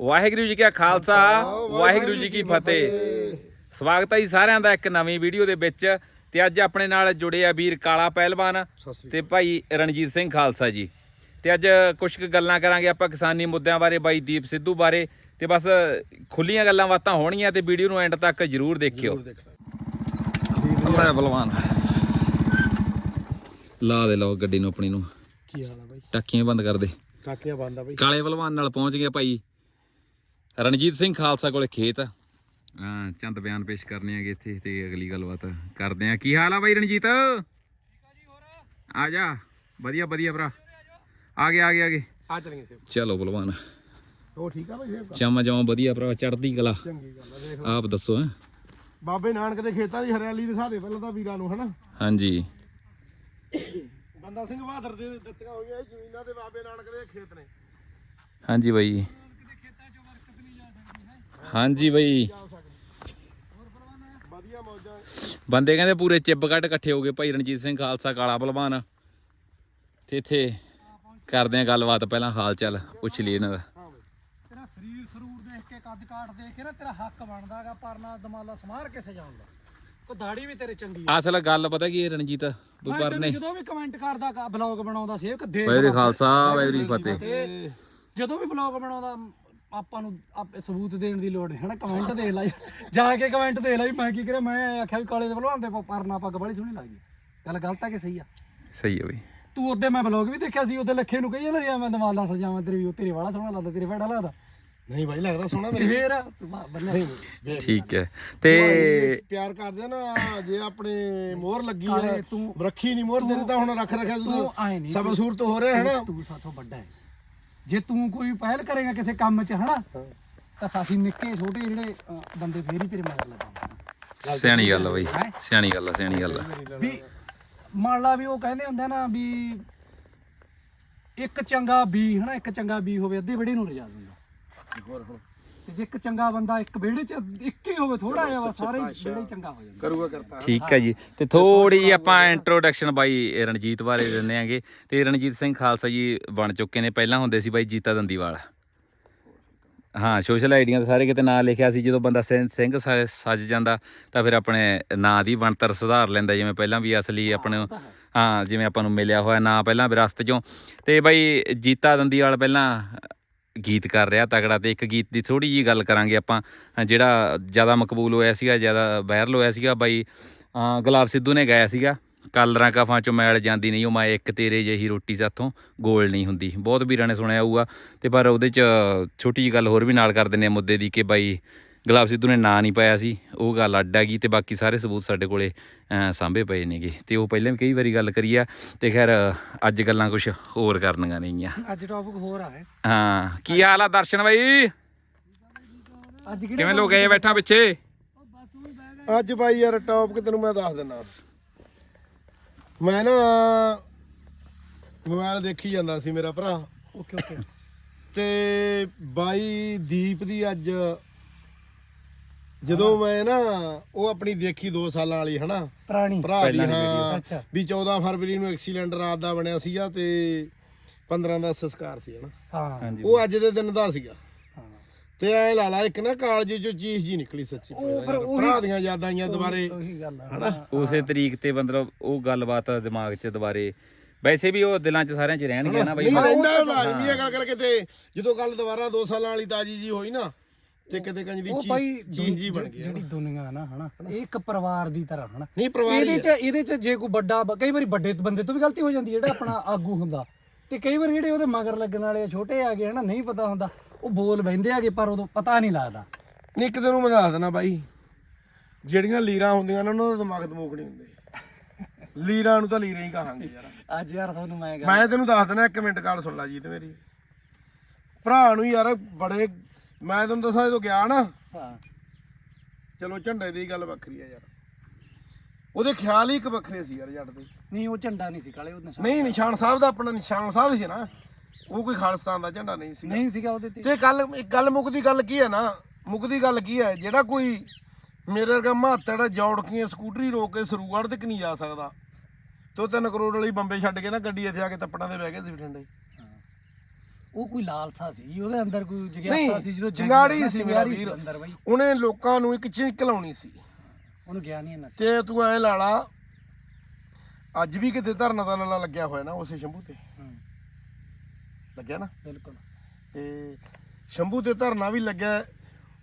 ਵਾਹਿਗੁਰੂ ਜੀ ਕਾ ਖਾਲਸਾ ਵਾਹਿਗੁਰੂ ਜੀ ਕੀ ਫਤਿਹ। ਸਵਾਗਤ ਹੈ ਜੀ ਸਾਰਿਆਂ ਦਾ ਇੱਕ ਨਵੀਂ ਵੀਡੀਓ ਦੇ ਵਿੱਚ ਤੇ ਅੱਜ ਆਪਣੇ ਨਾਲ ਜੁੜੇ ਆ ਵੀਰ ਕਾਲਾ ਪਹਿਲਵਾਨ ਤੇ ਭਾਈ ਰਣਜੀਤ ਸਿੰਘ ਖਾਲਸਾ ਜੀ। ਤੇ ਅੱਜ ਕੁਝ ਕੁ ਗੱਲਾਂ ਕਰਾਂਗੇ ਆਪਾਂ ਕਿਸਾਨੀ ਮੁੱਦਿਆਂ ਬਾਰੇ ਬਾਈ ਦੀਪ ਸਿੱਧੂ ਬਾਰੇ ਤੇ ਬਸ ਖੁੱਲੀਆਂ ਗੱਲਾਂ ਬਾਤਾਂ ਹੋਣਗੀਆਂ ਤੇ ਵੀਡੀਓ ਨੂੰ ਐਂਡ ਤੱਕ ਜਰੂਰ ਦੇਖਿਓ। ਲੈ ਪਹਿਲਵਾਨ। ਲਾ ਦੇ ਲਓ ਗੱਡੀ ਨੂੰ ਆਪਣੀ ਨੂੰ। ਕੀ ਹਾਲ ਆ ਬਾਈ? ਟੱਕੀਆਂ ਬੰਦ ਕਰ ਦੇ। ਕਾਕੀਆਂ ਬੰਦਾ ਬਾਈ। ਕਾਲੇ ਪਹਿਲਵਾਨ ਨਾਲ ਪਹੁੰਚ ਗਏ ਭਾਈ। ਰਣਜੀਤ ਸਿੰਘ ਖਾਲਸਾ ਕੋਲੇ ਖੇਤ ਹਾਂ ਚੰਦ ਬਿਆਨ ਪੇਸ਼ ਕਰਨੇ ਆਗੇ ਇੱਥੇ ਤੇ ਅਗਲੀ ਗੱਲਬਾਤ ਕਰਦੇ ਆ ਕੀ ਹਾਲ ਆ ਬਾਈ ਰਣਜੀਤ? ਆ ਜਾ। ਵਧੀਆ ਵਧੀਆ ਭਰਾ। ਆ ਗਏ ਆ ਗਏ ਆ ਗਏ। ਆ ਸੇਬ ਚਲੋ ਪਹਿਲਵਾਨ ਉਹ ਠੀਕ ਆ ਬਾਈ ਸੇਬ ਚਮਾ ਜਮਾ ਵਧੀਆ ਭਰਾ ਚੜਦੀ ਕਲਾ। ਚੰਗੀ ਗੱਲ ਆ ਦੇਖ ਆਪ ਦੱਸੋ ਹੈਂ। ਬਾਬੇ ਨਾਨਕ ਦੇ ਖੇਤਾਂ ਦੀ ਹਰਿਆਲੀ ਦਿਖਾ ਦੇ ਪਹਿਲਾਂ ਤਾਂ ਵੀਰਾਂ ਨੂੰ ਹਨਾ? ਹਾਂਜੀ। ਬੰਦਾ ਸਿੰਘ ਬਹਾਦਰ ਦੇ ਦਿੱਤੀਆਂ ਹੋਈਆਂ ਇਹ ਜ਼ਮੀਨਾਂ ਦੇ ਬਾਬੇ ਨਾਨਕ ਦੇ ਖੇਤ ਨੇ। ਹਾਂਜੀ ਬਾਈ। ਹਾਂਜੀ ਬਾਈ। ਬੰਦੇ ਕਹਿੰਦੇ ਪੂਰੇ ਚਿੱਬ ਕੱਟ ਇਕੱਠੇ ਹੋ ਗਏ ਭਾਈ ਰਣਜੀਤ ਸਿੰਘ ਖਾਲਸਾ ਕਾਲਾ ਪਹਿਲਵਾਨ। ਤੇ ਇੱਥੇ ਕਰਦੇ ਆ ਗੱਲਬਾਤ ਪਹਿਲਾਂ ਹਾਲ ਚਾਲ ਪੁੱਛ ਲਈ ਇਹਨਾਂ ਦਾ। ਤੇਰਾ ਸਰੀਰ ਸਰੂਰ ਦੇਖ ਕੇ ਕੱਦ ਕਾਠ ਦੇਖ ਕੇ ਨਾ ਤੇਰਾ ਹੱਕ ਬਣਦਾਗਾ ਪਰ ਨਾ ਦਮਾਲਾ ਸਮਾਰ ਕੇ ਸਜਾਉਣ ਦਾ। ਕੋ ਦਾੜੀ ਵੀ ਤੇਰੇ ਚੰਗੀ ਆ। ਅਸਲ ਗੱਲ ਪਤਾ ਕੀ ਹੈ ਰਣਜੀਤ ਵੀ ਮੈਂ ਪਰ ਤੈਨੂੰ ਨੇ ਜਦੋਂ ਵੀ ਕਮੈਂਟ ਕਰਦਾ ਬਲੌਗ ਬਣਾਉਂਦਾ ਸੀ ਕਿ ਦੇਖ ਵਾਹਿਗੁਰੂ। ਖਾਲਸਾ ਵਾਹਿਗੁਰੂ ਫਤਿਹ। ਜਦੋਂ ਵੀ ਬਲੌਗ ਬਣਾਉਂਦਾ ਆਪਾਂ ਨੂੰ ਆਪ- ਸਬੂਤ ਦੇਣ ਦੀ ਲੋੜ ਹੈ ਨਾ ਕਮੈਂਟ ਦੇਖ ਲੈ ਜਾ। ਕੇ ਕਮੈਂਟ ਦੇਖ ਲੈ ਵੀ ਮੈਂ ਕੀ ਕਰਿਆ? ਮੈਂ ਆਖਿਆ ਵੀ ਕਾਲੇ ਦੇ ਭਲਵਾਨ ਦੇ ਪਰਨਾ ਪੱਗ ਬੜੀ ਸੋਹਣੀ ਲੱਗਦੀ। ਗੱਲ ਗਲਤ ਆ ਕਿ ਸਹੀ ਆ? ਸਹੀ ਹੈ ਬਈ। ਤੂੰ ਉਹਦੇ ਮੈਂ ਬਲੌਗ ਵੀ ਦੇਖਿਆ ਸੀ ਉਹਦੇ ਲੱਖੇ ਨੂੰ ਕਹੀ ਜਾਂਦਾ ਸੀ ਮੈਂ ਦਮਾਲਾ ਸਜਾਵਾਂ ਤੇਰੀ ਵੀ ਤੇਰੇ ਵਾਲਾ ਸੋਹਣਾ ਲੱਗਦਾ ਤੇਰੇ ਫੈੜਾ ਲੱਗਦਾ। ਨਹੀਂ ਬਾਈ ਲੱਗਦਾ ਸੋਹਣਾ ਮੇਰੇ ਫੇਰ ਬੰਨਾ ਠੀਕ ਹੈ। ਤੇ ਪਿਆਰ ਕਰਦੇ ਨਾ ਜੇ ਆਪਣੇ ਮੋਹਰ ਲੱਗੀ ਆ ਤੂੰ- ਰੱਖੀ ਨਹੀਂ ਮੋਹਰ ਤੇਰੀ ਤਾਂ ਹੁਣ ਰੱਖ ਰੱਖਿਆ ਤੂੰ ਤੂੰ ਆਏ ਨਹੀਂ ਸਭ ਸੂਰਤ ਹੋ ਰਿਹਾ ਹੈ ਨਾ ਤੂੰ ਸਾਥੋਂ ਵੱਡਾ ਹੈ। ਜੇ ਤੂੰ ਕੋਈ ਪਹਿਲ ਕਰੇਗਾ ਕਿਸੇ ਕੰਮ 'ਚ ਹਨਾ? ਤਾਂ ਸਾਸੀ ਨਿੱਕੇ ਛੋਟੇ ਜਿਹੜੇ ਅ, ਬੰਦੇ ਫੇਰ ਹੀ ਤੇਰੇ ਮਗਰ ਲੱਗਾਂਗੇ ਸਿਆਣੀ ਗੱਲ ਆ ਬਈ। ਸਿਆਣੀ ਗੱਲ ਆ ਸਿਆਣੀ ਗੱਲ ਆ। ਵੀ ਮੰਨ ਲਾ ਵੀ ਉਹ ਕਹਿੰਦੇ ਹੁੰਦੇ ਨਾ ਵੀ ਇੱਕ ਚੰਗਾ ਬੀ ਹਨਾ ਇੱਕ ਚੰਗਾ ਬੀ ਹੋਵੇ ਅੱਧੇ ਵਿਹੜੇ ਨੂੰ ਰਜਾ ਦਿੰਦਾ। ਹੋਰ ਹੁਣ ਤੇ ਜੇ ਇੱਕ ਚੰਗਾ ਬੰਦਾ ਇੱਕ ਵਿਹੜੇ 'ਚ ਇੱਕ ਹੀ ਹੋਵੇ ਥੋੜਾ ਜਿਹਾ ਵਾ ਸਾਰੇ ਵਿਹੜੇ ਹੀ ਚੰਗਾ ਹੋ ਜਾਂਦਾ। ਕਰੂਗਾ ਕਿਰਪਾ। ਠੀਕ ਹੈ ਜੀ। ਤੇ ਥੋੜੀ ਜਿਹੀ ਆਪਾਂ ਇੰਟਰੋਡਕਸ਼ਨ ਬਾਈ ਰਣਜੀਤ ਬਾਰੇ ਦਿੰਦੇ ਆਂਗੇ। ਤੇ ਰਣਜੀਤ ਸਿੰਘ ਖਾਲਸਾ ਜੀ ਬਣ ਚੁੱਕੇ ਨੇ। ਪਹਿਲਾਂ ਹੁੰਦੇ ਸੀ ਬਾਈ ਜੀਤਾ ਦੰਦੀਵਾਲ। ਹਾਂ ਸੋਸ਼ਲ ਆਈਡੀਆਂ ਤੇ ਸਾਰੇ ਕਿਤੇ ਨਾਂ ਲਿਖਿਆ ਸੀ। ਜਦੋਂ ਬੰਦਾ ਸਿੰਘ ਸਿੰਘ ਸ- ਸੱਜ ਜਾਂਦਾ ਤਾਂ ਫਿਰ ਆਪਣੇ ਨਾਂ ਦੀ ਬਣਤਰ ਸੁਧਾਰ ਲੈਂਦਾ। ਜਿਵੇਂ ਪਹਿਲਾਂ ਵੀ ਅਸਲੀ ਆਪਣੇ ਹਾਂ ਜਿਵੇਂ ਆਪਾਂ ਨੂੰ ਮਿਲਿਆ ਹੋਇਆ ਨਾਂ ਪਹਿਲਾਂ ਵਿਰਾਸਤ ਚੋਂ। ਤੇ ਬਾਈ ਜੀਤਾ ਦੰਦੀਵਾਲ ਪਹਿਲਾਂ ਗੀਤ ਕਰ ਰਿਹਾ ਤਗੜਾ ਤੇ ਇੱਕ ਗੀਤ ਦੀ ਥੋੜੀ ਜੀ ਗੱਲ ਕਰਾਂਗੇ ਆਪਾਂ। ਜਿਹੜਾ ਜ਼ਿਆਦਾ ਮਕਬੂਲ ਹੋਇਆ ਸੀਗਾ, ਜ਼ਿਆਦਾ ਵਾਇਰਲ ਹੋਇਆ ਸੀਗਾ ਬਾਈ ਗੁਲਾਬ ਸਿੱਧੂ ਨੇ ਗਾਇਆ ਸੀਗਾ ਕਾਲਰਾਂ ਕਫਾਂ ਚੋਂ ਮੈਲ ਜਾਂਦੀ ਨਹੀਂ, ਉਹ ਮੈਂ ਇੱਕ ਤੇਰੇ ਜਿਹੀ ਰੋਟੀ ਸਾਥੋਂ ਗੋਲ ਨਹੀਂ ਹੁੰਦੀ। ਬਹੁਤ ਵੀਰਾਂ ਨੇ ਸੁਣਿਆ ਹੋਊਗਾ ਤੇ ਪਰ ਉਹਦੇ ਚ ਛੋਟੀ ਜੀ ਗੱਲ ਹੋਰ ਵੀ ਨਾਲ ਕਰ ਦਿੰਦੇ ਆ ਮੁੱਦੇ ਦੀ ਕਿ ਬਾਈ ਗੁਲਾਬ ਸਿੱਧੂ ਨੇ ਨਾਂ ਨਹੀਂ ਪਾਇਆ ਸੀ ਉਹ ਗੱਲ ਅੱਡ ਹੈਗੀ ਤੇ ਬਾਕੀ ਸਾਰੇ ਸਬੂਤ ਸਾਡੇ ਕੋਲੇ ਸਾਂਭੇ ਪਏ ਨੇਗੇ ਤੇ ਉਹ ਪਹਿਲਾਂ ਵੀ ਕਈ ਵਾਰੀ ਗੱਲ ਕਰੀ ਆ ਤੇ ਖੈਰ ਅੱਜ ਗੱਲਾਂ ਕੁਝ ਹੋਰ ਕਰਨੀਆਂ ਨਹੀਂਆਂ ਅੱਜ ਟੌਪਿਕ ਹੋਰ ਆ ਹੈ ਹਾਂ ਕੀ ਹਾਲ ਆ ਦਰਸ਼ਨ ਬਾਈ? ਅੱਜ ਕਿਵੇਂ ਲੋਕ ਗਏ ਬੈਠਾ ਪਿੱਛੇ? ਅੱਜ ਬਾਈ ਯਾਰ ਟੌਪਿਕ ਤੈਨੂੰ ਮੈਂ ਦੱਸ ਦਿੰਦਾ। ਮੈਂ ਨਾ ਮੋਬਾਈਲ ਦੇਖੀ ਜਾਂਦਾ ਸੀ ਮੇਰਾ ਭਰਾ। ਓਕੇ ਓਕੇ ਤੇ ਬਾਈ ਦੀਪ ਦੀ ਅੱਜ ਜਦੋਂ ਮੈਂ ਨਾ ਉਹ ਆਪਣੀ ਦੇਖੀ 2 ਸਾਲਾਂ ਵਾਲੀ ਹਨਾ? ਪੁਰਾਣੀ। ਭਰਾ ਦੀ ਹਾਂ। ਅੱਛਾ। ਵੀ 14 ਫਰਵਰੀ ਨੂੰ ਐਕਸੀਡੈਂਟ ਰਾਤ ਦਾ ਬਣਿਆ ਸੀਗਾ ਤੇ 15 ਦਾ ਸੰਸਕਾਰ ਸੀ ਹਨਾ? ਹਾਂ। ਉਹ ਅੱਜ ਦੇ ਦਿਨ ਦਾ ਸੀਗਾ। ਹਾਂ। ਤੇ ਐ ਲਾ ਲਾ ਇੱਕ ਨਾ ਕਾਲਜ ਚੋਂ ਚੀਜ਼ ਜੀ ਨਿਕਲੀ ਸੱਚੀ ਉਹ ਫਿਰ ਯਾਰ। ਉਹੀ- ਭਰਾ ਦੀਆਂ ਯਾਦਾਂ ਆਈਆਂ ਦੁਬਾਰੇ ਉਹੀ ਗੱਲ ਆ। ਉਸੇ ਤਰੀਕ ਤੇ ਮਤਲਬ ਉਹ ਗੱਲਬਾਤ ਦਿਮਾਗ 'ਚ ਦੁਬਾਰੇ। ਵੈਸੇ ਵੀ ਉਹ ਦਿਲਾਂ 'ਚ ਸਾਰਿਆਂ 'ਚ ਰਹਿਣਗੇ ਨਾ ਬਾਈ। ਨਹੀਂ ਰਹਿੰਦਾ ਲਾਜ਼ਮੀ ਹੈਗਾ ਕਰਕੇ ਤੇ ਜਦੋਂ ਗੱਲ ਦੁਬਾਰਾ 2 ਸਾਲਾਂ ਵਾਲੀ ਤਾਜੀ ਜੀ ਹੋਈ ਨਾ ਤੇ ਕਿਤੇ ਕੰਜ ਦੀ ਉਹ ਭਾਈ ਚੀਜ਼ ਚੀਜ਼ ਜੀ ਬਣ ਗਈ ਜਿਹੜੀ ਦੁਨੀਆ ਨਾ ਹਨਾ ਇਹ ਇੱਕ ਪਰਿਵਾਰ ਦੀ ਤਰ੍ਹਾਂ ਹਨਾ। ਨਹੀਂ ਪਰਿਵਾਰ ਇਹਦੇ ਚ ਇਹਦੇ ਚ ਜੇ ਕੋਈ ਵੱਡਾ ਬ- ਕਈ ਵਾਰੀ ਵੱਡੇ ਬੰਦੇ ਤੋਂ ਵੀ ਗਲਤੀ ਹੋ ਜਾਂਦੀ ਹੈ, ਜਿਹੜਾ ਆਪਣਾ ਆਗੂ ਹੁੰਦਾ। ਤੇ ਕਈ ਵਾਰ ਜਿਹੜੇ ਉਹਦੇ ਮਗਰ ਲੱਗਣ ਵਾਲੇ ਛੋਟੇ ਆ ਗਏ ਹਨਾ ਨਹੀਂ ਪਤਾ ਹੁੰਦਾ ਉਹ ਬੋਲ ਬਹਿੰਦੇ ਆਗੇ ਪਰ ਉਦੋਂ ਪਤਾ ਨਹੀਂ ਲੱਗਦਾ। ਨਹੀਂ ਇੱਕ ਤੈਨੂੰ ਮੈਂ ਦੱਸ ਦੇਣਾ ਬਾਈ ਜਿਹੜੀਆਂ ਲੀਰਾਂ ਹੁੰਦੀਆਂ ਨੇ ਉਹਨਾਂ ਦਾ ਦਿਮਾਗ ਦਮੂਕ ਨਹੀਂ ਹੁੰਦੇ। ਲੀਰਾਂ ਨੂੰ ਤਾਂ ਲੀਰਾਂ ਹੀ ਕਹਾਂਗੇ ਯਾਰ। ਅੱਜ ਯਾਰ ਤੁਹਾਨੂੰ ਮੈਂ ਮੈਂ ਤੈਨੂੰ ਦੱਸ ਦੇਣਾ ਇੱਕ ਮਿੰਟ ਗੱਲ ਸੁਣ ਲੈ ਜੀ ਤੇ ਮੇਰੀ। ਭਰਾ ਨੂੰ ਯਾਰ ਬੜੇ ਮੈਂ ਤੈਨੂੰ ਦੱਸਾਂ ਜਦੋਂ ਗਿਆ ਨਾ ਹਾਂ। ਚਲੋ ਝੰਡੇ ਦੀ ਗੱਲ ਵੱਖਰੀ ਆ ਯਾਰ। ਉਹਦੇ ਖਿਆਲ ਹੀ ਇੱਕ ਵੱਖਰੇ ਸੀ ਯਾਰ ਜੱਟ ਦੇ। ਨਹੀਂ ਉਹ ਝੰਡਾ ਨਹੀਂ ਸੀ ਕਾਲੇ ਉਹ ਨਿਸ਼ਾਨ ਨਹੀਂ ਨਿਸ਼ਾਨ ਸਾਹਿਬ ਦਾ ਆਪਣਾ ਨਿਸ਼ਾਨ ਸਾਹਿਬ ਸੀ ਨਾ ਉਹ ਕੋਈ ਖਾਲਿਸਤਾਨ ਦਾ ਝੰਡਾ ਨਹੀਂ ਸੀ ਨਹੀਂ ਸੀਗਾ ਉਹਦੇ ਤੇ। ਤੇ ਗੱਲ ਇੱਕ ਗੱਲ ਮੁੱਕਦੀ ਗੱਲ ਕੀ ਹੈ ਨਾ ਮੁੱਕਦੀ ਗੱਲ ਕੀ ਹੈ ਜਿਹੜਾ ਕੋਈ ਮੇਰੇ ਵਰਗਾ ਮਾਤੜ ਜੋੜ ਕੇ ਸਕੂਟਰੀ ਰੋਕ ਕੇ ਸਰੂਗੜ੍ਹ ਤੱਕ ਨਹੀਂ ਜਾ ਸਕਦਾ ਤੇ ਉਹ 3 ਕਰੋੜ ਵਾਲੀ ਬੰਬੇ ਛੱਡ ਕੇ ਨਾ ਗੱਡੀ ਇੱਥੇ ਆ ਕੇ ਤੱਪੜਾਂ ਦੇ ਬਹਿ ਕੇ ਸੀ ਬਠਿੰਡੇ। ਉਹ ਕੋਈ ਲਾਲਸਾ ਸੀ ਉਹਦੇ ਅੰਦਰ ਕੋਈ ਜਿਗਿਆਸਾ ਸੀ ਜਦੋਂ ਜੰਗ ਚਿੰਗਾੜੀ ਹੋਈ ਨਾ, ਸੀ ਮੇਰਾ ਵੀਰ। ਅੰਦਰ ਬਾਈ। ਉਹਨੇ ਲੋਕਾਂ ਨੂੰ ਇੱਕ ਚਿੰਕ ਲਾਉਣੀ ਸੀ। ਉਹਨੂੰ ਗਿਆ ਨਹੀਂ ਇੰਨਾ ਸੀ। ਤੇ ਤੂੰ ਐ ਲਾਲਾ ਅੱਜ ਵੀ ਕਿਤੇ ਧਰਨਾ ਦਾ ਲਾਲਾ ਲੱਗਿਆ ਹੋਇਆ ਨਾ ਉਸੇ ਸ਼ੰਭੂ ਤੇ। ਹੂੰ, ਲੱਗਿਆ ਨਾ? ਬਿਲਕੁਲ। ਤੇ ਸ਼ੰਭੂ ਤੇ ਧਰਨਾ ਵੀ ਲੱਗਿਆ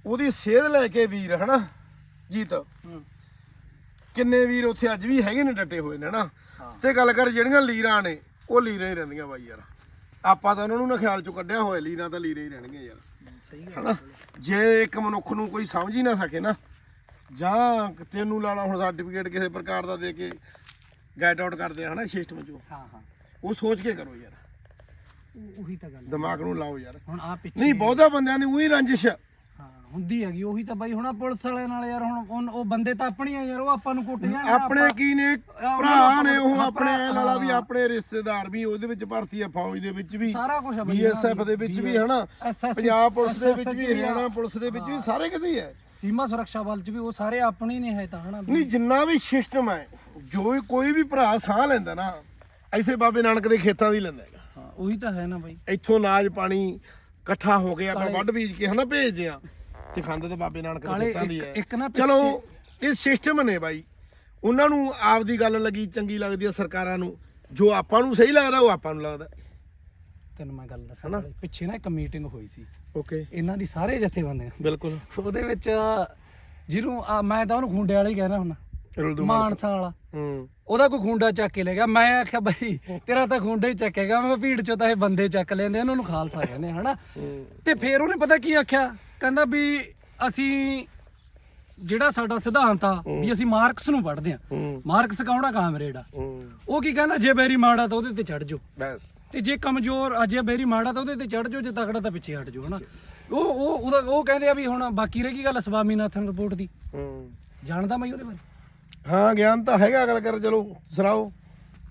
ਉਹਦੀ ਸੇਧ ਲੈ ਕੇ ਵੀਰ ਹਨਾ? ਜੀਤ। ਕਿੰਨੇ ਵੀਰ ਉੱਥੇ ਅੱਜ ਵੀ ਹੈਗੇ ਨੇ ਡਟੇ ਹੋਏ ਨੇ ਹਨਾ? ਹਾਂ। ਤੇ ਗੱਲ ਕਰ ਜਿਹੜੀਆਂ ਲੀਰਾਂ ਨੇ ਉਹ ਲੀਰਾਂ ਹੀ ਰਹਿੰਦੀਆਂ ਬਾਈ ਯਾਰ। ਆਪਾਂ ਤਾਂ ਉਹਨਾਂ ਨੂੰ ਨਾ ਖਿਆਲ ਚੋਂ ਕੱਢਿਆ ਹੋਇਆ ਲੀਰਾਂ ਤਾਂ ਲੀਰਾਂ ਹੀ ਰਹਿਣਗੀਆਂ ਯਾਰ। ਸਹੀ ਗੱਲ ਹਨਾ? ਜੇ ਇੱਕ ਮਨੁੱਖ ਨੂੰ ਕੋਈ ਸਮਝ ਹੀ ਨਾ ਸਕੇ ਨਾ ਜਾਂ ਤੈਨੂੰ ਲਾਣਾ ਹੁਣ ਸਰਟੀਫਿਕੇਟ ਕਿਸੇ ਪ੍ਰਕਾਰ ਦਾ ਦੇ ਕੇ ਗੈਟ ਆਊਟ ਕਰਦੇ ਆ ਹਨਾ ਸਿਸਟਮ ਚੋਂ। ਹਾਂ ਹਾਂ। ਉਹ ਸੋਚ ਕੇ ਕਰੋ ਯਾਰ। ਉਹ- ਉਹੀ ਤਾਂ ਗੱਲ ਹੈ। ਦਿਮਾਗ ਨੂੰ ਲਾਓ ਯਾਰ। ਹੁਣ ਆ ਪਿੱਛੇ ਨਹੀਂ ਬਹੁਤਾ ਬੰਦਿਆਂ ਦੀ ਉਹੀ ਰੰਜਿਸ਼ ਆ। ਹਾਂ ਹੁੰਦੀ ਹੈਗੀ ਉਹੀ ਤਾਂ ਬਾਈ ਹੁਣ ਆਹ ਪੁਲਿਸ ਵਾਲਿਆਂ ਨਾਲ ਯਾਰ ਹੁਣ ਉਨ- ਉਹ ਬੰਦੇ ਤਾਂ ਆਪਣੀ ਆ ਯਾਰ ਉਹ ਆਪਾਂ ਨੂੰ ਕੁੱਟ ਜਾਣ ਆਪਣੇ ਕੀ ਨੇ? ਭਰਾ ਨੂੰ ਉਹ ਆਪਾਂ- ਆਪਣੇ ਐ ਲਾਲਾ ਵੀ। ਆਪਣੇ ਰਿਸ਼ਤੇਦਾਰ ਵੀ ਉਹਦੇ ਵਿੱਚ ਭਰਤੀ ਆ ਫੌਜ ਦੇ ਵਿੱਚ ਵੀ। ਸਾਰਾ ਕੁਝ ਆ ਬਈ ਬੀਐਸਐਫ ਦੇ ਵਿੱਚ ਵੀ ਹਨਾ? SSC ਪੰਜਾਬ ਪੁਲਿਸ ਦੇ ਵਿੱਚ ਵੀ ਹਰਿਆਣਾ ਪੁਲਿਸ ਦੇ ਵਿੱਚ ਵੀ ਸਾਰੇ ਕਿਤੇ ਹੀ ਹੈ ਸੀਮਾ ਸੁਰੱਖਿਆ ਬਲ ਚ ਵੀ ਉਹ ਸਾਰੇ ਆਪਣੇ ਹੀ ਨੇ ਹੈ ਤਾਂ ਹਨਾ ਨਹੀਂ ਜਿੰਨਾ ਵੀ ਸਿਸਟਮ ਹੈ ਜੋ ਵੀ ਕੋਈ ਵੀ ਭਰਾ ਸਾਹ ਲੈਂਦਾ ਨਾ ਐਸੇ ਬਾਬੇ ਨਾਨਕ ਦੇ ਖੇਤਾਂ ਦੀ ਲੈਂਦਾ ਹੈਗਾ। ਹਾਂ ਉਹੀ ਤਾਂ ਹੈ ਨਾ ਬਾਈ। ਇੱਥੋਂ ਨਾਜ ਪਾਣੀ ਇਕੱਠਾ ਹੋ ਕੇ ਆਪਾਂ ਵੱਢ ਬੀਜ ਕੇ ਹਨਾ ਭੇਜਦੇ ਆ ਤੇ ਖਾਂਦੇ ਤਾਂ ਬਾਬੇ ਨਾਨਕ ਦੇ ਕਾਲੇ ਖੇਤਾਂ ਦੀ ਇੱਕ- ਹੈ। ਇੱਕ ਨਾ ਚਲੋ ਇਹ ਸਿਸਟਮ ਨੇ ਬਾਈ। ਉਹਨਾਂ ਨੂੰ ਆਪਦੀ ਗੱਲ ਲੱਗੀ ਚੰਗੀ ਲੱਗਦੀ ਹੈ ਸਰਕਾਰਾਂ ਨੂੰ। ਜੋ ਆਪਾਂ ਨੂੰ ਸਹੀ ਲੱਗਦਾ ਉਹ ਆਪਾਂ ਨੂੰ ਲੱਗਦਾ। ਤੈਨੂੰ ਮੈਂ ਗੱਲ ਦੱਸਾਂ ਪਿੱਛੇ ਨਾ ਇੱਕ ਮੀਟਿੰਗ ਹੋਈ ਸੀ। ਓਕੇ ਇਹਨਾਂ ਦੀ ਸਾਰੇ ਜਥੇਬੰਦੀਆਂ ਬਿਲਕੁਲ। ਉਹਦੇ ਵਿੱਚ ਜਿਹਨੂੰ ਆ, ਮੈਂ ਤਾਂ ਉਹਨੂੰ ਖੁੰਡੇ ਵਾਲਾ ਹੀ ਕਹਿਣਾ ਹੁੰਦਾ। ਰੁਲਦੂ ਮਾਨਸਾ ਵਾਲਾ। ਹੂੰ। ਉਹਦਾ ਕੋਈ ਖੁੰਡਾ ਚੱਕ ਕੇ ਲੈ ਗਿਆ। ਮੈਂ ਆਖਿਆ ਬਈ ਤੇਰਾ ਤਾਂ ਖੁੰਡਾ ਹੀ ਚੱਕੇਗਾ। ਮੈਂ ਭੀੜ ਚੋਂ ਤਾਂ ਇਹ ਬੰਦੇ ਚੱਕ ਲੈਂਦੇ ਇਹਨਾਂ ਨੂੰ ਖਾਲਸਾ ਕਹਿੰਦੇ ਹਨਾ? ਤੇ ਫਿਰ ਉਹਨੇ ਪਤਾ ਕੀ ਆਖਿਆ? ਕਹਿੰਦਾ ਵੀ ਅਸੀਂ ਜਿਹੜਾ ਸਾਡਾ ਸਿਧਾਂਤ ਆ ਵੀ ਅਸੀਂ ਮਾਰਕਸ ਨੂੰ ਪੜ੍ਹਦੇ ਆ। ਮਾਰਕਸ ਕੌਣਾ ਕਾਮਰੇਡ ਆ। ਉਹ ਕੀ ਕਹਿੰਦਾ ਜੇ ਬੇਰੀ ਮਾੜਾ ਤਾਂ ਉਹਦੇ ਤੇ ਚੜ ਜਾਓ। ਬਸ। ਤੇ ਜੇ ਕਮਜ਼ੋਰ ਅਜੇ ਬੇਰੀ ਮਾੜਾ ਤਾਂ ਉਹਦੇ ਤੇ ਚੜ ਜਾਓ ਜੇ ਤਕੜਾ ਤਾਂ ਪਿੱਛੇ ਹਟ ਜਾਓ ਹਨਾ? ਉਹ ਉਹ ਉਹ ਕਹਿੰਦੇ ਆ ਵੀ ਹੁਣ ਬਾਕੀ ਰਹਿ ਗਈ ਗੱਲ ਸਵਾਮੀਨਾਥਨ ਰਿਪੋਰਟ ਦੀ। ਜਾਣਦਾ ਮੈਂ ਉਹਦੇ ਬਾਰੇ? ਹਾਂ ਗਿਆਨ ਤਾਂ ਹੈਗਾ ਗੱਲ ਕਰ ਚਲੋ ਸੁਣਾਓ।